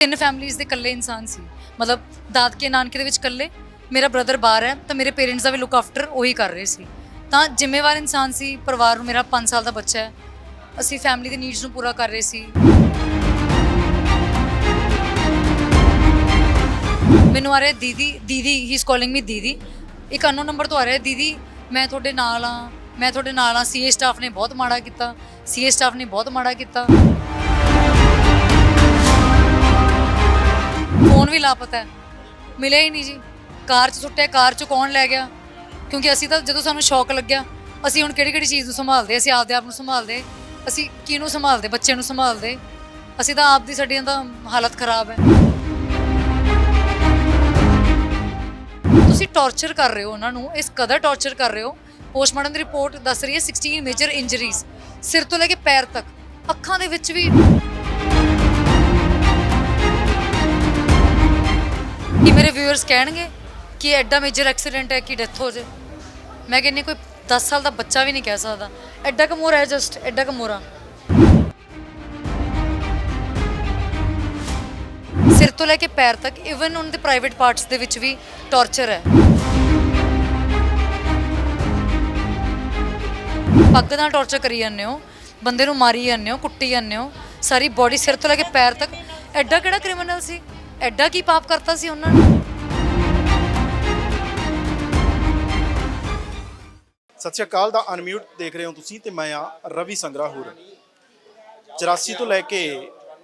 ਤਿੰਨ ਫੈਮਿਲੀਜ਼ ਦੇ ਇਕੱਲੇ ਇਨਸਾਨ ਸੀ। ਮਤਲਬ ਦਾਦਕੇ ਨਾਨਕੇ ਦੇ ਵਿੱਚ ਇਕੱਲੇ, ਮੇਰਾ ਬ੍ਰਦਰ ਬਾਹਰ ਹੈ, ਤਾਂ ਮੇਰੇ ਪੇਰੈਂਟਸ ਦਾ ਵੀ ਲੁੱਕ ਆਫਟਰ ਉਹੀ ਕਰ ਰਹੇ ਸੀ। ਤਾਂ ਜ਼ਿੰਮੇਵਾਰ ਇਨਸਾਨ ਸੀ, ਪਰਿਵਾਰ ਨੂੰ ਮੇਰਾ 5 ਸਾਲ ਦਾ ਬੱਚਾ ਹੈ। ਅਸੀਂ ਫੈਮਿਲੀ ਦੇ ਨੀਡਸ ਨੂੰ ਪੂਰਾ ਕਰ ਰਹੇ ਸੀ। ਮੈਨੂੰ ਆ ਰਿਹਾ ਦੀਦੀ ਦੀਦੀ ਹੀ ਇਸ ਕਾਲਿੰਗ ਮੀ ਦੀਦੀ। ਇੱਕ ਅਨਨੋਨ ਨੰਬਰ ਤੋਂ ਆ ਰਿਹਾ, ਦੀਦੀ, ਮੈਂ ਤੁਹਾਡੇ ਨਾਲ ਆ ਮੈਂ ਤੁਹਾਡੇ ਨਾਲ ਆ ਸੀਏ ਸਟਾਫ ਨੇ ਬਹੁਤ ਮਾੜਾ ਕੀਤਾ ਸੀਏ ਸਟਾਫ ਨੇ ਬਹੁਤ ਮਾੜਾ ਕੀਤਾ। ਫੋਨ ਵੀ ਲਾਪਤਾ ਹੈ। ਮਿਲਿਆ ਹੀ ਨਹੀਂ ਜੀ। ਕਾਰ 'ਚ ਸੁੱਟਿਆ, ਕਾਰ 'ਚ ਕੌਣ ਲੈ ਗਿਆ? ਕਿਉਂਕਿ ਅਸੀਂ ਤਾਂ ਜਦੋਂ ਸਾਨੂੰ ਸ਼ੌਕ ਲੱਗਿਆ, ਅਸੀਂ ਹੁਣ ਕਿਹੜੀ ਕਿਹੜੀ ਚੀਜ਼ ਨੂੰ ਸੰਭਾਲਦੇ, ਅਸੀਂ ਆਪਦੇ ਆਪ ਨੂੰ ਸੰਭਾਲਦੇ, ਅਸੀਂ ਕਿਹਨੂੰ ਸੰਭਾਲਦੇ ਬੱਚੇ ਨੂੰ ਸੰਭਾਲਦੇ? ਅਸੀਂ ਤਾਂ ਆਪ ਦੀ ਸਾਡੀਆਂ ਤਾਂ ਹਾਲਤ ਖਰਾਬ ਹੈ। ਤੁਸੀਂ ਟੌਰਚਰ ਕਰ ਰਹੇ ਹੋ ਉਹਨਾਂ ਨੂੰ, ਇਸ ਕਦਰ ਟੌਰਚਰ ਕਰ ਰਹੇ ਹੋ। ਪੋਸਟਮਾਰਟਮ ਦੀ ਰਿਪੋਰਟ ਦੱਸ ਰਹੀ ਹੈ 16 ਮੇਜਰ ਇੰਜਰੀਜ਼ ਸਿਰ ਤੋਂ ਲੈ ਕੇ ਪੈਰ ਤੱਕ, ਅੱਖਾਂ ਦੇ ਵਿੱਚ ਵੀ ਕਿ ਮੇਰੇ ਵਿਊਅਰਸ ਕਹਿਣਗੇ ਕਿ ਐਡਾ ਮੇਜਰ ਐਕਸੀਡੈਂਟ ਹੈ, ਕਿ ਡੈਥ ਹੋ ਜੇ ਮੈਂ ਕਹਿੰਨੀ ਕੋਈ 10 ਸਾਲ ਦਾ ਬੱਚਾ ਵੀ ਨਹੀਂ ਕਹਿ ਸਕਦਾ। ਐਡਾ ਕਮੋਰਾ ਹੈ ਜਸਟ ਐਡਾ ਕਮੋਰਾ ਸਿਰ ਤੋਂ ਲੈ ਕੇ ਪੈਰ ਤੱਕ ਇਵਨ ਉਹਨਾਂ ਦੇ ਪ੍ਰਾਈਵੇਟ ਪਾਰਟਸ ਦੇ ਵਿੱਚ ਵੀ ਟੌਰਚਰ ਹੈ। ਪੱਗ ਨਾਲ ਟੌਰਚਰ ਕਰੀ ਜਾਂਦੇ ਹੋ, ਬੰਦੇ ਨੂੰ ਮਾਰੀ ਜਾਂਦੇ ਹੋ, ਕੁੱਟੀ ਜਾਂਦੇ ਹੋ, ਸਾਰੀ ਬਾਡੀ ਸਿਰ ਤੋਂ ਲੈ ਕੇ ਪੈਰ ਤੱਕ। ਐਡਾ ਕਿਹੜਾ ਕ੍ਰਿਮੀਨਲ ਸੀ? ਐਡਾ ਕੀ ਪਾਪ ਕਰਤਾ ਸੀ ਉਹਨਾਂ ਨੇ? ਸਤਿ ਸ਼੍ਰੀ ਅਕਾਲ ਦਾ ਅਨਮਿਊਟ ਦੇਖ ਰਹੇ ਹੋ ਤੁਸੀਂ ਤੇ ਮੈਂ ਆ ਰਵੀ ਸੰਗਰਾ ਹੋਰ। 84 ਤੋਂ ਲੈ ਕੇ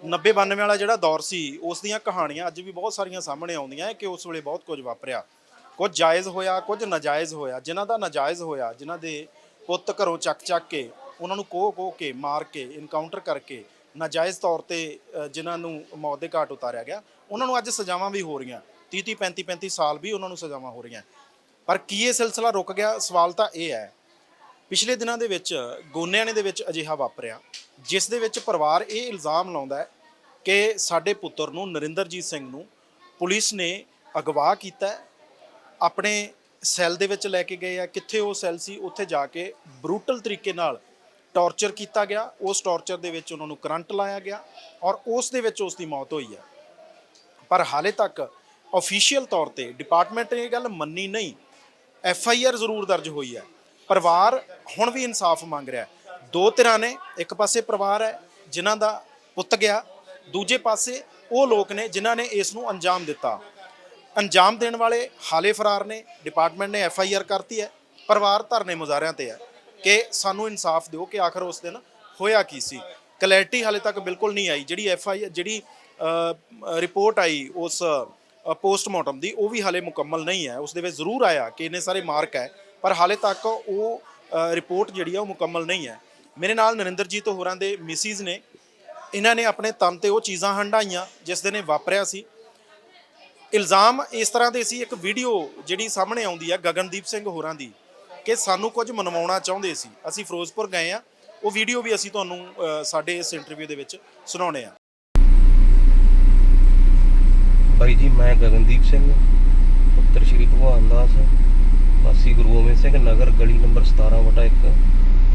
90 92 ਵਾਲਾ ਜਿਹੜਾ ਦੌਰ ਸੀ ਉਸ ਦੀਆਂ ਕਹਾਣੀਆਂ ਅੱਜ ਵੀ ਬਹੁਤ ਸਾਰੀਆਂ ਸਾਹਮਣੇ ਆਉਂਦੀਆਂ ਕਿ ਉਸ ਵੇਲੇ ਬਹੁਤ ਕੁਝ ਵਾਪਰਿਆ। ਕੁਝ ਜਾਇਜ਼ ਹੋਇਆ ਕੁਝ ਨਾਜਾਇਜ਼ ਹੋਇਆ। ਜਿਨ੍ਹਾਂ ਦਾ ਨਾਜਾਇਜ਼ ਹੋਇਆ ਜਿਨ੍ਹਾਂ ਦੇ ਪੁੱਤ ਘਰੋਂ ਚੱਕ ਚੱਕ ਕੇ ਉਹਨਾਂ ਨੂੰ ਕੋਹ ਕੋਹ ਕੇ ਮਾਰ ਕੇ ਇਨਕਾਊਂਟਰ ਕਰਕੇ ਨਾਜਾਇਜ਼ ਤੌਰ ਤੇ ਅ, ਜਿਨ੍ਹਾਂ ਨੂੰ ਮੌਤ ਦੇ ਘਾਟ ਉਤਾਰਿਆ ਗਿਆ। ਉਹਨਾਂ ਨੂੰ ਅੱਜ ਸਜ਼ਾਵਾਂ ਵੀ ਹੋ ਰਹੀਆਂ। 30 30 35 35 ਸਾਲ ਵੀ ਉਹਨਾਂ ਨੂੰ ਸਜ਼ਾਵਾਂ ਹੋ ਰਹੀਆਂ। ਪਰ ਕੀ ਇਹ ਸਿਲਸਿਲਾ ਰੁਕ ਗਿਆ? ਸਵਾਲ ਤਾਂ ਇਹ ਹੈ। ਪਿਛਲੇ ਦਿਨਾਂ ਦੇ ਵਿੱਚ ਗੋਨਿਆਣੇ ਦੇ ਵਿੱਚ ਅਜਿਹਾ ਵਾਪਰਿਆ, ਜਿਸ ਦੇ ਵਿੱਚ ਪਰਿਵਾਰ ਇਹ ਇਲਜ਼ਾਮ ਲਾਉਂਦਾ ਹੈ ਕਿ ਸਾਡੇ ਪੁੱਤਰ ਨੂੰ ਨਰਿੰਦਰਜੀਤ ਸਿੰਘ ਨੂੰ ਪੁਲਿਸ ਨੇ ਅਗਵਾ ਕੀਤਾ ਆਪਣੇ ਸੈੱਲ ਦੇ ਵਿੱਚ ਲੈ ਕੇ ਗਏ ਆ। ਕਿੱਥੇ ਉਹ ਸੈੱਲ ਸੀ? ਉੱਥੇ ਜਾ ਕੇ ਬਰੂਟਲ ਤਰੀਕੇ ਨਾਲ ਟੌਰਚਰ ਕੀਤਾ ਗਿਆ। ਉਸ ਟੌਰਚਰ ਦੇ ਵਿੱਚ ਉਹਨਾਂ ਨੂੰ ਕਰੰਟ ਲਾਇਆ ਗਿਆ ਔਰ ਉਸ ਦੇ ਵਿੱਚ ਉਸ ਦੀ ਮੌਤ ਹੋਈ ਹੈ। ਪਰ ਹਾਲੇ ਤੱਕ ਅਫੀਸ਼ੀਅਲ ਤੌਰ ਤੇ ਡਿਪਾਰਟਮੈਂਟ ਨੇ ਇਹ ਗੱਲ ਮੰਨੀ ਨਹੀਂ। ਐਫ ਆਈ ਆਰ ਜ਼ਰੂਰ ਦਰਜ ਹੋਈ ਹੈ। ਪਰਿਵਾਰ ਹੁਣ ਵੀ ਇਨਸਾਫ ਮੰਗ ਰਿਹਾ ਦੋ ਧਿਰਾਂ ਨੇ, ਇੱਕ ਪਾਸੇ ਪਰਿਵਾਰ ਹੈ ਜਿਨ੍ਹਾਂ ਦਾ ਪੁੱਤ ਗਿਆ, ਦੂਜੇ ਪਾਸੇ ਉਹ ਲੋਕ ਨੇ ਜਿਨ੍ਹਾਂ ਨੇ ਇਸ ਨੂੰ ਅੰਜਾਮ ਦਿੱਤਾ। ਅੰਜਾਮ ਦੇਣ ਵਾਲੇ ਹਾਲੇ ਫਰਾਰ ਨੇ ਡਿਪਾਰਟਮੈਂਟ ਨੇ ਐਫ ਆਈ ਆਰ ਕਰਤੀ ਹੈ। ਪਰਿਵਾਰ ਧਰਨੇ ਮੁਜ਼ਾਹਰਿਆਂ ਤੇ ਹੈ ਕਿ ਸਾਨੂੰ ਇਨਸਾਫ ਦਿਓ ਕਿ ਆਖਰ ਉਸ ਦਿਨ ਹੋਇਆ ਕੀ ਸੀ। ਕਲੈਰਿਟੀ ਹਾਲੇ ਤੱਕ ਬਿਲਕੁਲ ਨਹੀਂ ਆਈ। ਜਿਹੜੀ ਐਫ ਆਈ ਜਿਹੜੀ ਰਿਪੋਰਟ ਆਈ ਉਸ ਪੋਸਟਮਾਰਟਮ ਦੀ, ਉਹ ਵੀ ਹਾਲੇ ਮੁਕੰਮਲ ਨਹੀਂ ਹੈ। ਉਸ ਦੇ ਵਿੱਚ ਜ਼ਰੂਰ ਆਇਆ ਕਿ ਇਹਨੇ ਸਾਰੇ ਮਾਰਕ ਹੈ, ਪਰ ਹਾਲੇ ਤੱਕ ਉਹ ਰਿਪੋਰਟ ਜਿਹੜੀ ਆ, ਉਹ ਮੁਕੰਮਲ ਨਹੀਂ ਹੈ। ਮੇਰੇ ਨਾਲ ਨਰਿੰਦਰਜੀਤ ਹੋਰਾਂ ਦੇ ਮਿਸਿਸ ਨੇ। ਇਹਨਾਂ ਨੇ ਆਪਣੇ ਤਨ ਤੇ ਉਹ ਚੀਜ਼ਾਂ ਹੰਡਾਈਆਂ ਜਿਸ ਦਿਨ ਇਹ ਵਾਪਰਿਆ ਸੀ। ਇਲਜ਼ਾਮ ਇਸ ਤਰ੍ਹਾਂ ਦੇ ਸੀ, ਇੱਕ ਵੀਡੀਓ ਜਿਹੜੀ ਸਾਹਮਣੇ ਆਉਂਦੀ ਆ, ਗਗਨਦੀਪ ਸਿੰਘ ਹੋਰਾਂ ਦੀ, ਕਿ ਸਾਨੂੰ ਕੁਝ ਮਨਵਾਉਣਾ ਚਾਹੁੰਦੇ ਸੀ। ਅਸੀਂ ਫਿਰੋਜ਼ਪੁਰ ਗਏ ਆ। ਉਹ ਵੀਡੀਓ ਵੀ ਅਸੀਂ ਤੁਹਾਨੂੰ ਸਾਡੇ ਇਸ ਇੰਟਰਵਿਊ ਦੇ ਵਿੱਚ ਸੁਣਾਉਣੇ ਆ। ਬਾਈ ਜੀ, ਮੈਂ ਗਗਨਦੀਪ ਸਿੰਘ, ਪੁੱਤਰ ਸ਼੍ਰੀ ਭਗਵਾਨ ਦਾਸ, ਵਾਸੀ ਗੁਰੂ ਗੋਬਿੰਦ ਸਿੰਘ ਨਗਰ, ਗਲੀ ਨੰਬਰ 17 ਵਟਾ 1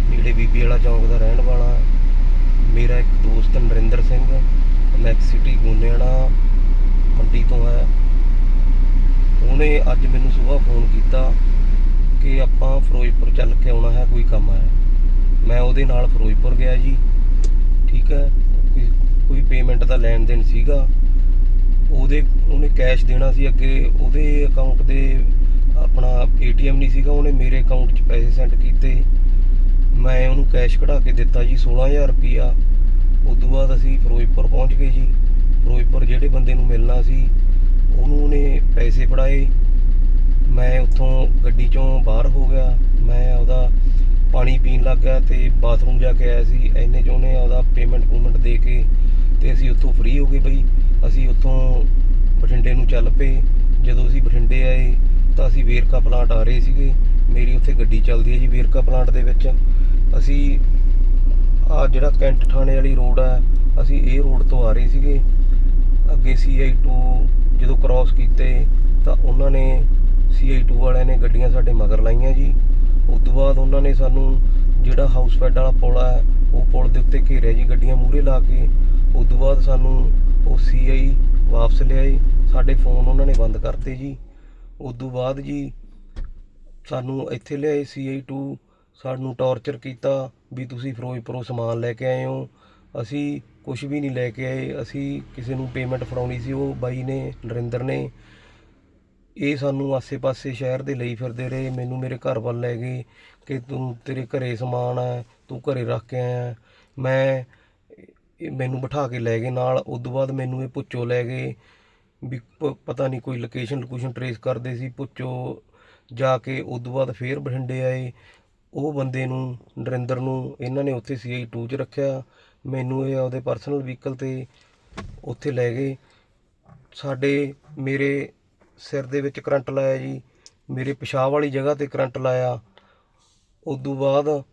ਨੇੜੇ ਬੀਬੀ ਵਾਲਾ ਚੌਂਕ ਦਾ ਰਹਿਣ ਵਾਲਾ, ਮੇਰਾ ਇੱਕ ਦੋਸਤ ਨਰਿੰਦਰ ਸਿੰਘ ਮੈਕ ਸਿਟੀ ਗੋਨੇਆਣਾ, ਮੰਡੀ ਤੋਂ ਹੈ ਉਹਨੇ ਅੱਜ ਮੈਨੂੰ ਸਵੇਰ ਫੋਨ ਕੀਤਾ ਕਿ ਆਪਾਂ ਫਿਰੋਜ਼ਪੁਰ ਚੱਲ ਕੇ ਆਉਣਾ ਹੈ, ਕੋਈ ਕੰਮ ਹੈ। ਮੈਂ ਉਹਦੇ ਨਾਲ ਫਿਰੋਜ਼ਪੁਰ ਗਿਆ ਜੀ, ਠੀਕ ਹੈ, ਕੋਈ ਕੋਈ ਪੇਮੈਂਟ ਦਾ ਲੈਣ ਦੇਣ ਸੀਗਾ। ਉਹਦੇ, ਉਹਨੇ ਕੈਸ਼ ਦੇਣਾ ਸੀ ਅੱਗੇ, ਉਹਦੇ ਅਕਾਊਂਟ ਦੇ ਆਪਣਾ ਏਟੀਐਮ ਨਹੀਂ ਸੀਗਾ, ਉਹਨੇ ਮੇਰੇ ਅਕਾਊਂਟ 'ਚ ਪੈਸੇ ਸੈਂਡ ਕੀਤੇ। ਮੈਂ ਉਹਨੂੰ ਕੈਸ਼ ਕਢਾ ਕੇ ਦਿੱਤਾ ਜੀ 16000 ਰੁਪਿਆ ਉਸ ਤੋਂ ਬਾਅਦ ਅਸੀਂ ਫਿਰੋਜ਼ਪੁਰ ਪਹੁੰਚ ਗਏ ਜੀ। ਫਿਰੋਜ਼ਪੁਰ ਜਿਹੜੇ ਬੰਦੇ ਨੂੰ ਮਿਲਣਾ ਸੀ, ਉਹਨੂੰ ਉਹਨੇ ਪੈਸੇ ਫੜਾਏ। ਮੈਂ ਉੱਥੋਂ ਗੱਡੀ 'ਚੋਂ ਬਾਹਰ ਹੋ ਗਿਆ। ਮੈਂ ਉਹਦਾ ਪਾਣੀ ਪੀਣ ਲੱਗ ਗਿਆ ਤੇ ਬਾਥਰੂਮ ਜਾ ਕੇ ਆਇਆ ਸੀ। ਐਨੇ 'ਚ ਉਹਨੇ ਉਹਦਾ ਪੇਮੈਂਟ ਪੂਮੈਂਟ ਦੇ ਕੇ ਤੇ ਅਸੀਂ ਉੱਥੋਂ ਫ੍ਰੀ ਹੋ ਗਏ ਬਈ। ਅਸੀਂ ਉੱਥੋਂ ਬਠਿੰਡੇ ਨੂੰ ਚੱਲ ਪਏ। ਜਦੋਂ ਅਸੀਂ ਬਠਿੰਡੇ ਆਏ, ਤਾਂ ਅਸੀਂ ਵੇਰਕਾ ਪਲਾਂਟ ਆ ਰਹੇ ਸੀਗੇ। ਮੇਰੀ ਉੱਥੇ ਗੱਡੀ ਚੱਲਦੀ ਹੈ ਜੀ ਵੇਰਕਾ ਪਲਾਂਟ ਦੇ ਵਿੱਚ। ਅਸੀਂ ਆ ਜਿਹੜਾ ਕੈਂਟ ਥਾਣੇ ਵਾਲੀ ਰੋਡ ਆ, ਅਸੀਂ ਇਹ ਰੋਡ ਤੋਂ ਆ ਰਹੇ ਸੀਗੇ। ਅੱਗੇ CI2 ਜਦੋਂ ਕ੍ਰਾਸ ਕੀਤੇ, ਤਾਂ ਉਹਨਾਂ ਨੇ CI2 ਵਾਲਿਆਂ ਨੇ ਗੱਡੀਆਂ ਸਾਡੇ ਮਗਰ ਲਾਈਆਂ ਜੀ। ਉਸ ਤੋਂ ਬਾਅਦ ਉਹਨਾਂ ਨੇ ਸਾਨੂੰ ਜਿਹੜਾ ਹਾਊਸ ਫੈਡ ਵਾਲਾ ਪੁਲ ਆ, ਉਹ ਪੁਲ ਦੇ ਉੱਤੇ ਘੇਰਿਆ ਜੀ ਗੱਡੀਆਂ ਮੂਹਰੇ ਲਾ ਕੇ। ਉਸ ਤੋਂ ਬਾਅਦ ਸਾਨੂੰ ਉਹ ਸੀਆਈ ਵਾਪਸ ਲਿਆਏ, ਸਾਡੇ ਫੋਨ ਉਹਨਾਂ ਨੇ ਬੰਦ ਕਰਤੇ ਜੀ। ਉਸ ਤੋਂ ਬਾਅਦ ਜੀ ਸਾਨੂੰ ਇੱਥੇ ਲਿਆਏ CI2 ਸਾਨੂੰ ਟੌਰਚਰ ਕੀਤਾ ਵੀ ਤੁਸੀਂ ਫਿਰੋਜ਼ਪੁਰੋਂ ਸਮਾਨ ਲੈ ਕੇ ਆਏ ਹੋ। ਅਸੀਂ ਕੁਝ ਵੀ ਨਹੀਂ ਲੈ ਕੇ ਆਏ, ਅਸੀਂ ਕਿਸੇ ਨੂੰ ਪੇਮੈਂਟ ਫੜਾਉਣੀ ਸੀ, ਉਹ ਬਾਈ ਨੇ, ਨਰਿੰਦਰ ਨੇ। ਇਹ ਸਾਨੂੰ ਆਸੇ-ਪਾਸੇ ਸ਼ਹਿਰ ਦੇ ਲਈ ਫਿਰਦੇ ਰਹੇ, ਮੈਨੂੰ ਮੇਰੇ ਘਰ ਵੱਲ ਲੈ ਗਏ ਕਿ ਤੂੰ ਤੇਰੇ ਘਰੇ ਸਮਾਨ ਹੈ, ਤੂੰ ਘਰੇ ਰੱਖ ਕੇ ਆਇਆ। ਮੈਂ ਇਹ ਮੈਨੂੰ ਬਿਠਾ ਕੇ ਲੈ ਗਏ ਨਾਲ, ਉਸ ਤੋਂ ਬਾਅਦ ਮੈਨੂੰ ਇਹ ਪੁੱਛੋ ਲੈ ਗਏ ਵੀ ਪਤਾ ਨਹੀਂ ਕੋਈ ਲੋਕੇਸ਼ਨ ਲੋਕੇਸ਼ਨ ਟਰੇਸ ਕਰਦੇ ਸੀ, ਪੁੱਛੋ ਜਾ ਕੇ, ਉਸ ਤੋਂ ਬਾਅਦ ਫੇਰ ਬਠਿੰਡੇ ਆਏ। ਉਹ ਬੰਦੇ ਨੂੰ, ਨਰਿੰਦਰ ਨੂੰ, ਇਹਨਾਂ ਨੇ ਉੱਥੇ CI2 ਚ ਰੱਖਿਆ। ਮੈਨੂੰ ਇਹ ਆਪਦੇ ਪਰਸਨਲ ਵਹੀਕਲ ਤੇ ਉੱਥੇ ਲੈ ਗਏ। ਸਾਡੇ, ਮੇਰੇ ਸਿਰ ਦੇ ਵਿੱਚ ਕਰੰਟ ਲਾਇਆ ਜੀ। ਮੇਰੇ ਪਿਸ਼ਾਬ ਵਾਲੀ ਜਗ੍ਹਾ ਤੇ ਕਰੰਟ ਲਾਇਆ। ਉਦੋਂ ਬਾਅਦ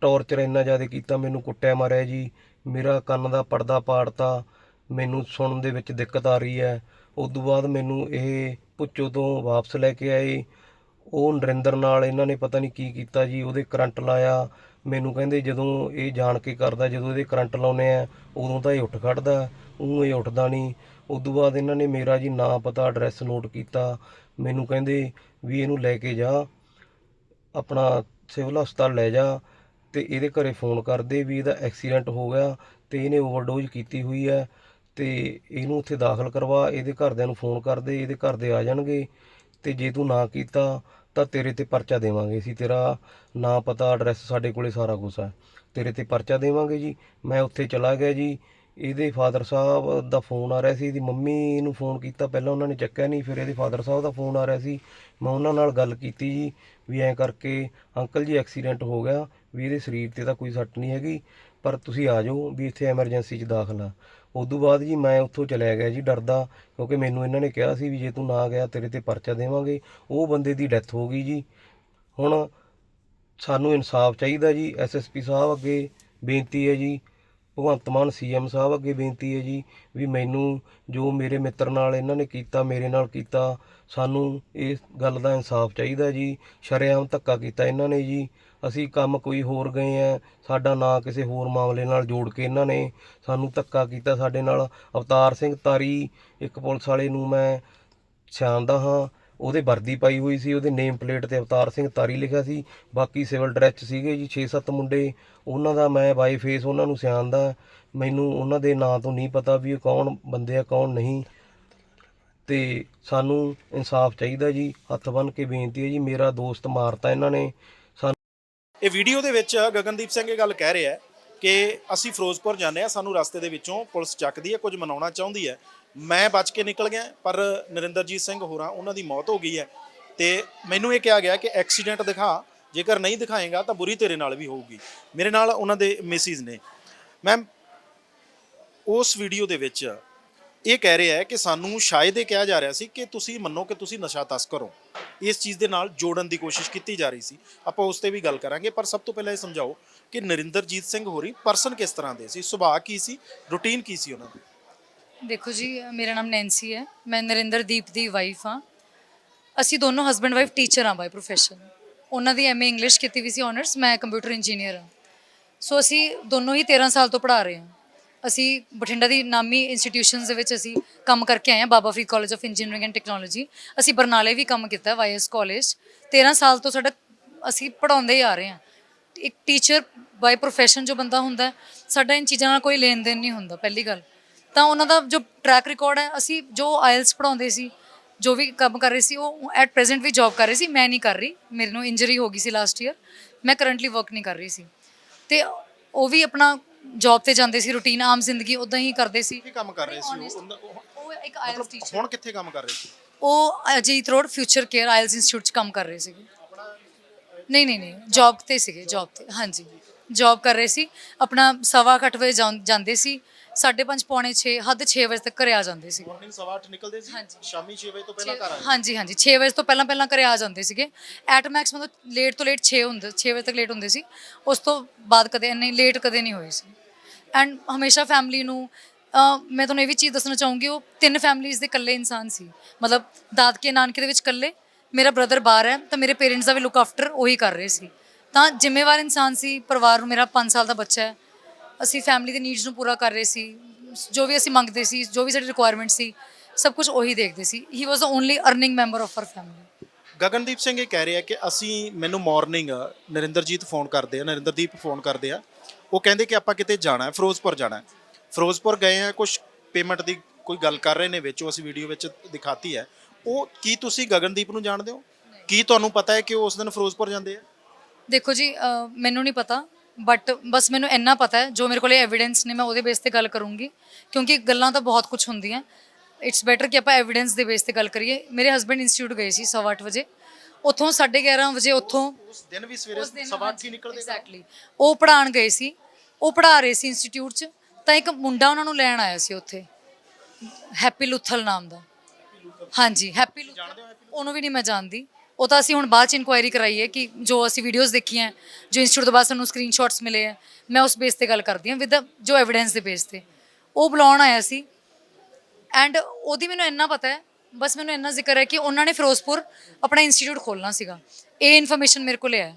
ਟੌਰਚਰ ਇੰਨਾ ਜ਼ਿਆਦਾ ਕੀਤਾ, ਮੈਨੂੰ ਕੁੱਟਿਆ ਮਾਰਿਆ ਜੀ। ਮੇਰਾ ਕੰਨ ਦਾ ਪਰਦਾ ਪਾੜਤਾ ਮੈਨੂੰ ਸੁਣਨ ਦੇ ਵਿੱਚ ਦਿੱਕਤ ਆ ਰਹੀ ਹੈ। ਉਦੋਂ ਬਾਅਦ ਮੈਨੂੰ ਇਹ ਪੁੱਛੋ ਤੋਂ ਵਾਪਸ ਲੈ ਕੇ ਆਏ। ਉਹ ਨਰਿੰਦਰ ਨਾਲ ਇਹਨਾਂ ਨੇ ਪਤਾ ਨਹੀਂ ਕੀ ਕੀਤਾ ਜੀ, ਉਹਦੇ ਕਰੰਟ ਲਾਇਆ। ਮੈਨੂੰ ਕਹਿੰਦੇ ਜਦੋਂ ਇਹ ਜਾਣ ਕੇ ਕਰਦਾ, ਜਦੋਂ ਇਹਦੇ ਕਰੰਟ ਲਾਉਨੇ ਆ, ਉਦੋਂ ਤਾਂ ਇਹ ਉੱਠ ਖੜਦਾ ਉਹ ਇਹ ਉੱਠਦਾ ਨਹੀਂ। ਉਦੋਂ ਬਾਅਦ ਇਹਨਾਂ ਨੇ ਮੇਰਾ ਜੀ ਨਾਂ ਪਤਾ ਐਡਰੈਸ ਨੋਟ ਕੀਤਾ। ਮੈਨੂੰ ਕਹਿੰਦੇ ਵੀ ਇਹਨੂੰ ਲੈ ਕੇ ਜਾ, ਆਪਣਾ ਸਿਵਲ ਹਸਪਤਾਲ ਲੈ ਜਾ। ਤੇ ਇਹਦੇ ਘਰੇ ਫੋਨ ਕਰਦੇ ਵੀ ਇਹਦਾ ਐਕਸੀਡੈਂਟ ਹੋ ਗਿਆ ਤੇ ਇਹਨੇ ਓਵਰਡੋਜ਼ ਕੀਤੀ ਹੋਈ ਹੈ ਤੇ ਇਹਨੂੰ ਉੱਥੇ ਦਾਖਲ ਕਰਵਾ, ਇਹਦੇ ਘਰਦਿਆਂ ਨੂੰ ਫੋਨ ਕਰਦੇ, ਇਹਦੇ ਘਰ ਦੇ ਆ ਜਾਣਗੇ ਤੇ ਜੇ ਤੂੰ ਨਾ ਕੀਤਾ ਤਾਂ ਤੇਰੇ ਤੇ ਪਰਚਾ ਦੇਵਾਂਗੇ ਅਸੀਂ, ਤੇਰਾ ਨਾਂ, ਪਤਾ, ਐਡਰੈਸ ਸਾਡੇ ਕੋਲੇ ਸਾਰਾ ਕੁਝ ਹੈ। ਤੇਰੇ ਤੇ ਪਰਚਾ ਦੇਵਾਂਗੇ ਜੀ, ਮੈਂ ਉੱਥੇ ਚਲਾ ਗਿਆ ਜੀ ਇਹਦੇ ਫਾਦਰ ਸਾਹਿਬ ਦਾ ਫੋਨ ਆ ਰਿਹਾ ਸੀ, ਇਹਦੀ ਮੰਮੀ ਨੂੰ ਫੋਨ ਕੀਤਾ, ਪਹਿਲਾਂ ਉਹਨਾਂ ਨੇ ਚੱਕਿਆ ਨਹੀਂ, ਫਿਰ ਇਹਦੇ ਫਾਦਰ ਸਾਹਿਬ ਦਾ ਫੋਨ ਆ ਰਿਹਾ ਸੀ। ਮੈਂ ਉਹਨਾਂ ਨਾਲ ਗੱਲ ਕੀਤੀ ਜੀ, ਵੀ ਐਂ ਕਰਕੇ ਅੰਕਲ ਜੀ ਐਕਸੀਡੈਂਟ ਹੋ ਗਿਆ, ਵੀ ਇਹਦੇ ਸਰੀਰ ਤੇ ਤਾਂ ਕੋਈ ਸੱਟ ਨਹੀਂ ਹੈਗੀ, ਪਰ ਤੁਸੀਂ ਆ ਜਾਓ ਵੀ ਇੱਥੇ ਐਮਰਜੈਂਸੀ 'ਚ ਦਾਖਲ ਆ। ਉਦੋਂ ਬਾਅਦ ਜੀ ਮੈਂ ਉੱਥੋਂ ਚਲਿਆ ਗਿਆ ਜੀ ਡਰਦਾ, ਕਿਉਂਕਿ ਮੈਨੂੰ ਇਹਨਾਂ ਨੇ ਕਿਹਾ ਸੀ ਵੀ ਜੇ ਤੂੰ ਨਾ ਗਿਆ, ਤੇਰੇ ਤੇ ਪਰਚਾ ਦੇਵਾਂਗੇ। ਉਹ ਬੰਦੇ ਦੀ ਡੈਥ ਹੋ ਗਈ ਜੀ। ਹੁਣ ਸਾਨੂੰ ਇਨਸਾਫ ਚਾਹੀਦਾ ਜੀ ਐਸਐਸਪੀ ਸਾਹਿਬ ਅੱਗੇ ਬੇਨਤੀ ਹੈ ਜੀ ਭਗਵੰਤ ਮਾਨ ਸੀਐਮ ਸਾਹਿਬ ਅੱਗੇ ਬੇਨਤੀ ਹੈ ਜੀ ਵੀ ਮੈਨੂੰ ਜੋ ਮੇਰੇ ਮਿੱਤਰ ਨਾਲ ਇਹਨਾਂ ਨੇ ਕੀਤਾ, ਮੇਰੇ ਨਾਲ ਕੀਤਾ, ਸਾਨੂੰ ਇਸ ਗੱਲ ਦਾ ਇਨਸਾਫ ਚਾਹੀਦਾ ਜੀ। ਸ਼ਰੇਆਮ ਧੱਕਾ ਕੀਤਾ ਇਹਨਾਂ ਨੇ ਜੀ। ਅਸੀਂ ਕੰਮ ਕੋਈ ਹੋਰ ਗਏ ਆ ਸਾਡਾ ਨਾਂ ਕਿਸੇ ਹੋਰ ਮਾਮਲੇ ਨਾਲ ਜੋੜ ਕੇ ਇਹਨਾਂ ਨੇ ਸਾਨੂੰ ਧੱਕਾ ਕੀਤਾ ਸਾਡੇ ਨਾਲ। ਅਵਤਾਰ ਸਿੰਘ ਤਾਰੀ, ਇੱਕ ਪੁਲਿਸ ਵਾਲੇ ਨੂੰ ਮੈਂ ਪਛਾਣਦਾ ਹਾਂ। ਉਹਦੇ ਵਰਦੀ ਪਾਈ ਹੋਈ ਸੀ, ਉਹਦੇ ਨੇਮ ਪਲੇਟ ਤੇ ਅਵਤਾਰ ਸਿੰਘ ਤਾਰੀ ਲਿਖਿਆ ਸੀ, ਬਾਕੀ ਸਿਵਲ ਡਰੈਸ ਸੀਗੇ ਜੀ 6-7 ਮੁੰਡੇ, ਉਹਨਾਂ ਦਾ ਮੈਂ ਬਾਈ ਫੇਸ ਉਹਨਾਂ ਨੂੰ ਸਿਆਣਦਾ, ਮੈਨੂੰ ਉਹਨਾਂ ਦੇ ਨਾਂ ਤੋਂ ਨਹੀਂ ਪਤਾ ਵੀ ਇਹ ਕੌਣ ਬੰਦੇ ਆ, ਕੌਣ ਨਹੀਂ, ਤੇ ਸਾਨੂੰ ਇਨਸਾਫ ਚਾਹੀਦਾ ਜੀ, ਹੱਥ ਬੰਨ ਕੇ ਬੇਨਤੀ ਹੈ ਜੀ, ਮੇਰਾ ਦੋਸਤ ਮਾਰਤਾ ਇਹਨਾਂ ਨੇ, ਸਾਨੂੰ ਇਹ ਵੀਡੀਓ ਦੇ ਵਿੱਚ ਗਗਨਦੀਪ ਸਿੰਘ ਇਹ ਗੱਲ ਕਹਿ ਰਿਹਾ ਹੈ ਕਿ ਅਸੀਂ ਫਿਰੋਜ਼ਪੁਰ ਜਾਂਦੇ ਆ ਸਾਨੂੰ ਰਸਤੇ ਦੇ ਵਿੱਚੋਂ ਪੁਲਿਸ ਚੱਕਦੀ ਹੈ, ਕੁਝ ਮਨਾਉਣਾ ਚਾਹੁੰਦੀ ਹੈ। ਮੈਂ ਬਚ ਕੇ ਨਿਕਲ ਗਿਆ, ਪਰ ਨਰਿੰਦਰਜੀਤ ਸਿੰਘ ਹੋਰਾਂ, ਉਹਨਾਂ ਦੀ ਮੌਤ ਹੋ ਗਈ ਹੈ। ਤੇ ਮੈਨੂੰ ਇਹ ਕਿਹਾ ਗਿਆ ਕਿ ਐਕਸੀਡੈਂਟ ਦਿਖਾ, ਜੇਕਰ ਨਹੀਂ ਦਿਖਾਏਗਾ ਤਾਂ ਬੁਰੀ ਤੇਰੇ ਨਾਲ ਵੀ ਹੋਊਗੀ। ਮੇਰੇ ਨਾਲ ਉਹਨਾਂ ਦੇ ਮਿਸਿਸ ਨੇ। ਮੈਮ ਉਸ ਵੀਡੀਓ ਦੇ ਵਿੱਚ ਇਹ ਕਹਿ ਰਿਹਾ ਹੈ ਕਿ ਸਾਨੂੰ ਸ਼ਾਇਦ ਇਹ ਕਿਹਾ ਜਾ ਰਿਹਾ ਸੀ ਕਿ ਤੁਸੀਂ ਮੰਨੋ ਕਿ ਤੁਸੀਂ ਨਸ਼ਾ ਤਸਕਰ ਹੋ ਇਸ ਚੀਜ਼ ਦੇ ਨਾਲ ਜੋੜਨ ਦੀ ਕੋਸ਼ਿਸ਼ ਕੀਤੀ ਜਾ ਰਹੀ ਸੀ। ਆਪਾਂ ਉਸ ਤੇ ਵੀ ਗੱਲ ਕਰਾਂਗੇ, ਪਰ ਸਭ ਤੋਂ ਪਹਿਲਾਂ ਇਹ ਸਮਝਾਓ ਕਿ ਨਰਿੰਦਰਜੀਤ ਸਿੰਘ ਹੋਰੀ ਪਰਸਨ ਕਿਸ ਤਰ੍ਹਾਂ ਦੇ ਸੀ? ਸੁਭਾਅ ਕੀ ਸੀ? ਰੁਟੀਨ ਕੀ ਸੀ ਉਹਨਾਂ ਦੀ? ਦੇਖੋ ਜੀ, ਮੇਰਾ ਨਾਮ ਨੈਂਸੀ ਹੈ। ਮੈਂ ਨਰਿੰਦਰਦੀਪ ਦੀ ਵਾਈਫ ਹਾਂ। ਅਸੀਂ ਦੋਨੋਂ ਹਸਬੰਡ ਵਾਈਫ ਟੀਚਰ ਹਾਂ ਬਾਈ ਪ੍ਰੋਫੈਸ਼ਨ ਉਹਨਾਂ ਦੀ ਐਮਏ ਇੰਗਲਿਸ਼ ਕੀਤੀ ਵੀ ਸੀ ਆਨਰਸ ਮੈਂ ਕੰਪਿਊਟਰ ਇੰਜੀਨੀਅਰ ਹਾਂ। ਸੋ ਅਸੀਂ ਦੋਨੋਂ ਹੀ 13 ਸਾਲ ਤੋਂ ਪੜ੍ਹਾ ਰਹੇ ਹਾਂ। ਅਸੀਂ ਬਠਿੰਡਾ ਦੀ ਨਾਮੀ ਇੰਸਟੀਟਿਊਸ਼ਨਸ ਦੇ ਵਿੱਚ ਅਸੀਂ ਕੰਮ ਕਰਕੇ ਆਏ ਹਾਂ, Baba Farid college of engineering and technology ਅਸੀਂ ਬਰਨਾਲੇ ਵੀ ਕੰਮ ਕੀਤਾ ਵਾਈਐਸ ਕਾਲਜ 13 ਸਾਲ ਤੋਂ ਸਾਡਾ ਅਸੀਂ ਪੜਾਉਂਦੇ ਹੀ ਆ ਰਹੇ ਹਾਂ। ਇੱਕ ਟੀਚਰ ਬਾਈ ਪ੍ਰੋਫੈਸ਼ਨ ਜੋ ਬੰਦਾ ਹੁੰਦਾ ਸਾਡਾ ਇਨ ਚੀਜ਼ਾਂ ਨਾਲ ਕੋਈ ਲੈਣ ਦੇਣ ਨਹੀਂ ਹੁੰਦਾ, ਪਹਿਲੀ ਗੱਲ। ਤਾਂ ਉਹਨਾਂ ਦਾ ਜੋ ਟਰੈਕ ਰਿਕਾਰਡ ਹੈ ਅਸੀਂ ਜੋ ਆਇਲਸ ਪੜਾਉਂਦੇ ਸੀ ਜੋ ਵੀ ਕੰਮ ਕਰ ਰਹੇ ਸੀ ਉਹ ਐਟ ਪ੍ਰੈਜ਼ੈਂਟ ਵੀ ਜੌਬ ਕਰ ਰਹੀ ਸੀ ਮੈਂ ਨਹੀਂ ਕਰ ਰਹੀ ਮੇਰੇ ਨੂੰ ਇੰਜਰੀ ਹੋ ਗਈ ਸੀ ਲਾਸਟ ਈਅਰ ਮੈਂ ਕਰੰਟਲੀ ਵਰਕ ਨਹੀਂ ਕਰ ਰਹੀ ਸੀ। ਤੇ ਉਹ ਵੀ ਆਪਣਾ ਜੌਬ ਤੇ ਜਾਂਦੇ ਸੀ ਰੂਟੀਨ ਆਮ ਜ਼ਿੰਦਗੀ ਉਦਾਂ ਹੀ ਕਰਦੇ ਸੀ। ਕੀ ਕੰਮ ਕਰ ਰਹੇ ਸੀ ਉਹ? ਇੱਕ ਆਇਲਸ ਟੀਚਰ ਹੁਣ ਕਿੱਥੇ ਕੰਮ ਕਰ ਰਹੇ ਸੀ? ਉਹ Ajit road future care IELTS institute 'ਚ ਕੰਮ ਕਰ ਰਹੇ ਸੀਗੇ। ਨਹੀਂ ਨਹੀਂ ਨਹੀਂ ਜੌਬ ਤੇ ਸੀਗੇ ਜੌਬ ਤੇ ਹਾਂਜੀ। ਜੌਬ ਕਰ ਰਹੇ ਸੀ ਆਪਣਾ ਸਵਾ ਕੁ ਅੱਠ ਵਜੇ ਜਾਂ- ਜਾਂਦੇ ਸੀ 5:30 ਪੌਣੇ 6 ਹੱਦ 6 ਵਜੇ ਤੱਕ ਘਰੇ ਆ ਜਾਂਦੇ ਸੀ ਮਾਰਨਿੰਗ ਸਵਾ ਅੱਠ ਨਿਕਲਦੇ ਸੀ? ਹਾਂਜੀ। ਸ਼ਾਮੀ 6 ਵਜੇ ਤੋਂ ਪਹਿਲਾਂ ਘਰ ਆਏ ਹਾਂਜੀ ਹਾਂਜੀ। 6 ਵਜੇ ਤੋਂ ਪਹਿਲਾਂ ਪਹਿਲਾਂ ਘਰੇ ਆ ਜਾਂਦੇ ਸੀਗੇ। ਐਟ ਮੈਕਸ ਮਤਲਬ ਲੇਟ ਤੋਂ ਲੇਟ 6 ਹੁੰਦੇ 6 ਵਜੇ ਤੱਕ ਲੇਟ ਹੁੰਦੇ ਸੀ। ਉਸ ਤੋਂ ਬਾਅਦ ਕਦੇ ਨਹੀਂ ਲੇਟ ਕਦੇ ਨਹੀਂ ਹੋਏ ਸੀ। ਐਂਡ ਹਮੇਸ਼ਾ ਫੈਮਿਲੀ ਨੂੰ ਅਹ, ਮੈਂ ਤੁਹਾਨੂੰ ਇਹ ਵੀ ਚੀਜ਼ ਦੱਸਣਾ ਚਾਹੂੰਗੀ ਉਹ ਤਿੰਨ ਫੈਮਿਲੀਜ਼ ਦੇ ਇਕੱਲੇ ਇਨਸਾਨ ਸੀ। ਮਤਲਬ ਦਾਦਕੇ ਨਾਨਕੇ ਦੇ ਵਿੱਚ ਇਕੱਲੇ ਮੇਰਾ ਬ੍ਰਦਰ ਬਾਹਰ ਹੈ ਤਾਂ ਮੇਰੇ ਪੇਰੈਂਟਸ ਦਾ ਵੀ ਲੁੱਕ ਆਫਟਰ ਉਹੀ ਕਰ ਰਹੇ ਸੀ। ਤਾਂ ਜ਼ਿੰਮੇਵਾਰ ਇਨਸਾਨ ਸੀ ਪਰਿਵਾਰ ਨੂੰ ਮੇਰਾ 5 ਸਾਲ ਦਾ ਬੱਚਾ ਹੈ। ਅਸੀਂ ਫੈਮਿਲੀ ਦੇ ਨੀਡਸ ਨੂੰ ਪੂਰਾ ਕਰ ਰਹੇ ਸੀ ਜੋ ਵੀ ਅਸੀਂ ਮੰਗਦੇ ਸੀ ਜੋ ਵੀ ਸਾਡੀ ਰਿਕੁਆਇਰਮੈਂਟ ਸੀ ਸਭ ਕੁਝ ਉਹੀ ਦੇਖਦੇ ਸੀ। He was the only earning member of our family Gagandeep Singh ਇਹ ਕਹਿ ਰਿਹਾ ਕਿ ਅਸੀਂ ਮੈਨੂੰ ਮਾਰਨਿੰਗ ਨਰਿੰਦਰਜੀਤ ਫੋਨ ਕਰਦੇ ਆ ਨਰਿੰਦਰਦੀਪ ਫੋਨ ਕਰਦੇ ਆ। ਉਹ ਕਹਿੰਦੇ ਕਿ ਆਪਾਂ ਕਿਤੇ ਜਾਣਾ ਹੈ ਫਿਰੋਜ਼ਪੁਰ ਜਾਣਾ ਹੈ। ਫਿਰੋਜ਼ਪੁਰ ਗਏ ਆ ਕੁਝ ਪੇਮੈਂਟ ਦੀ ਕੋਈ ਗੱਲ ਕਰ ਰਹੇ ਨੇ ਵਿੱਚ ਉਹ ਅਸੀਂ ਵੀਡੀਓ ਵਿੱਚ ਦਿਖਾਤੀ ਹੈ। ਉਹ ਕੀ ਤੁਸੀਂ ਗਗਨਦੀਪ ਨੂੰ ਜਾਣਦੇ ਹੋ? ਕੀ ਤੁਹਾਨੂੰ ਪਤਾ ਹੈ ਕਿ ਉਹ ਉਸ ਦਿਨ ਫਿਰੋਜ਼ਪੁਰ ਜਾਂਦੇ ਆ? ਦੇਖੋ ਜੀ ਮੈਨੂੰ ਨਹੀਂ ਪਤਾ। ਬਟ ਬਸ ਮੈਨੂੰ ਇੰਨਾ ਪਤਾ ਹੈ ਜੋ ਮੇਰੇ ਕੋਲੇ ਐਵੀਡੈਂਸ ਨੇ ਮੈਂ ਉਹਦੇ ਬੇਸ ਤੇ ਗੱਲ ਕਰੂੰਗੀ। ਕਿਉਂਕਿ ਗੱਲਾਂ ਤਾਂ ਬਹੁਤ ਕੁਝ ਹੁੰਦੀਆਂ। ਇਟਸ ਬੈਟਰ ਕਿ ਆਪਾਂ ਐਵੀਡੈਂਸ ਦੇ ਬੇਸ ਤੇ ਗੱਲ ਕਰੀਏ। ਮੇਰੇ ਹਸਬੰਡ ਇੰਸਟੀਚਿਊਟ ਗਏ ਸੀ 8:30 ਵਜੇ। ਉੱਥੋਂ 11:30 ਵਜੇ ਉੱਥੋਂ ਉਸ ਦਿਨ ਵੀ ਸਵੇਰੇ ਸਵਾ ਅੱਠ ਹੀ ਨਿਕਲਦੇ ਐਗਜ਼ੈਕਟਲੀ ਉਹ ਪੜਾਉਣ ਗਏ ਸੀ। ਉਹ ਪੜਾ ਰਹੇ ਸੀ ਇੰਸਟੀਚਿਊਟ 'ਚ। ਤਾਂ ਇੱਕ ਮੁੰਡਾ ਉਹਨਾਂ ਨੂੰ ਲੈਣ ਆਇਆ ਸੀ ਉੱਥੇ। ਹੈਪੀ ਲੁੱਥਲ ਨਾਮ ਦਾ। ਹਾਂਜੀ ਹੈਪੀ ਲੁੱਥਲ ਉਹਨੂੰ ਵੀ ਨਹੀਂ ਮੈਂ ਜਾਣਦੀ। ਉਹ ਤਾਂ ਅਸੀਂ ਹੁਣ ਬਾਅਦ ਚ ਇਨਕੁਆਇਰੀ ਕਰਾਈ ਹੈ ਕਿ ਜੋ ਅਸੀਂ ਵੀਡੀਓਜ਼ ਦੇਖੀਆਂ, ਜੋ ਇੰਸਟੀਚਿਊਟ ਤੋਂ ਬਾਅਦ ਸਾਨੂੰ ਸਕਰੀਨਸ਼ਾਟਸ ਮਿਲੇ ਹੈ ਮੈਂ ਉਸ ਬੇਸ ਤੇ ਗੱਲ ਕਰਦੀ ਹਾਂ ਵਿਦ ਜੋ ਐਵੀਡੈਂਸ ਦੇ ਬੇਸ ਤੇ। ਉਹ ਬੁਲਾਉਣ ਆਇਆ ਸੀ। ਐਂਡ ਉਹਦੀ ਮੈਨੂੰ ਇੰਨਾ ਪਤਾ ਹੈ, ਬਸ ਮੈਨੂੰ ਇੰਨਾ ਜ਼ਿਕਰ ਹੈ ਕਿ ਉਹਨਾਂ ਨੇ ਫਿਰੋਜ਼ਪੁਰ ਆਪਣਾ ਇੰਸਟੀਚਿਊਟ ਖੋਲਣਾ ਸੀਗਾ। ਇਹ ਇਨਫੋਰਮੇਸ਼ਨ ਮੇਰੇ ਕੋਲ ਹੈ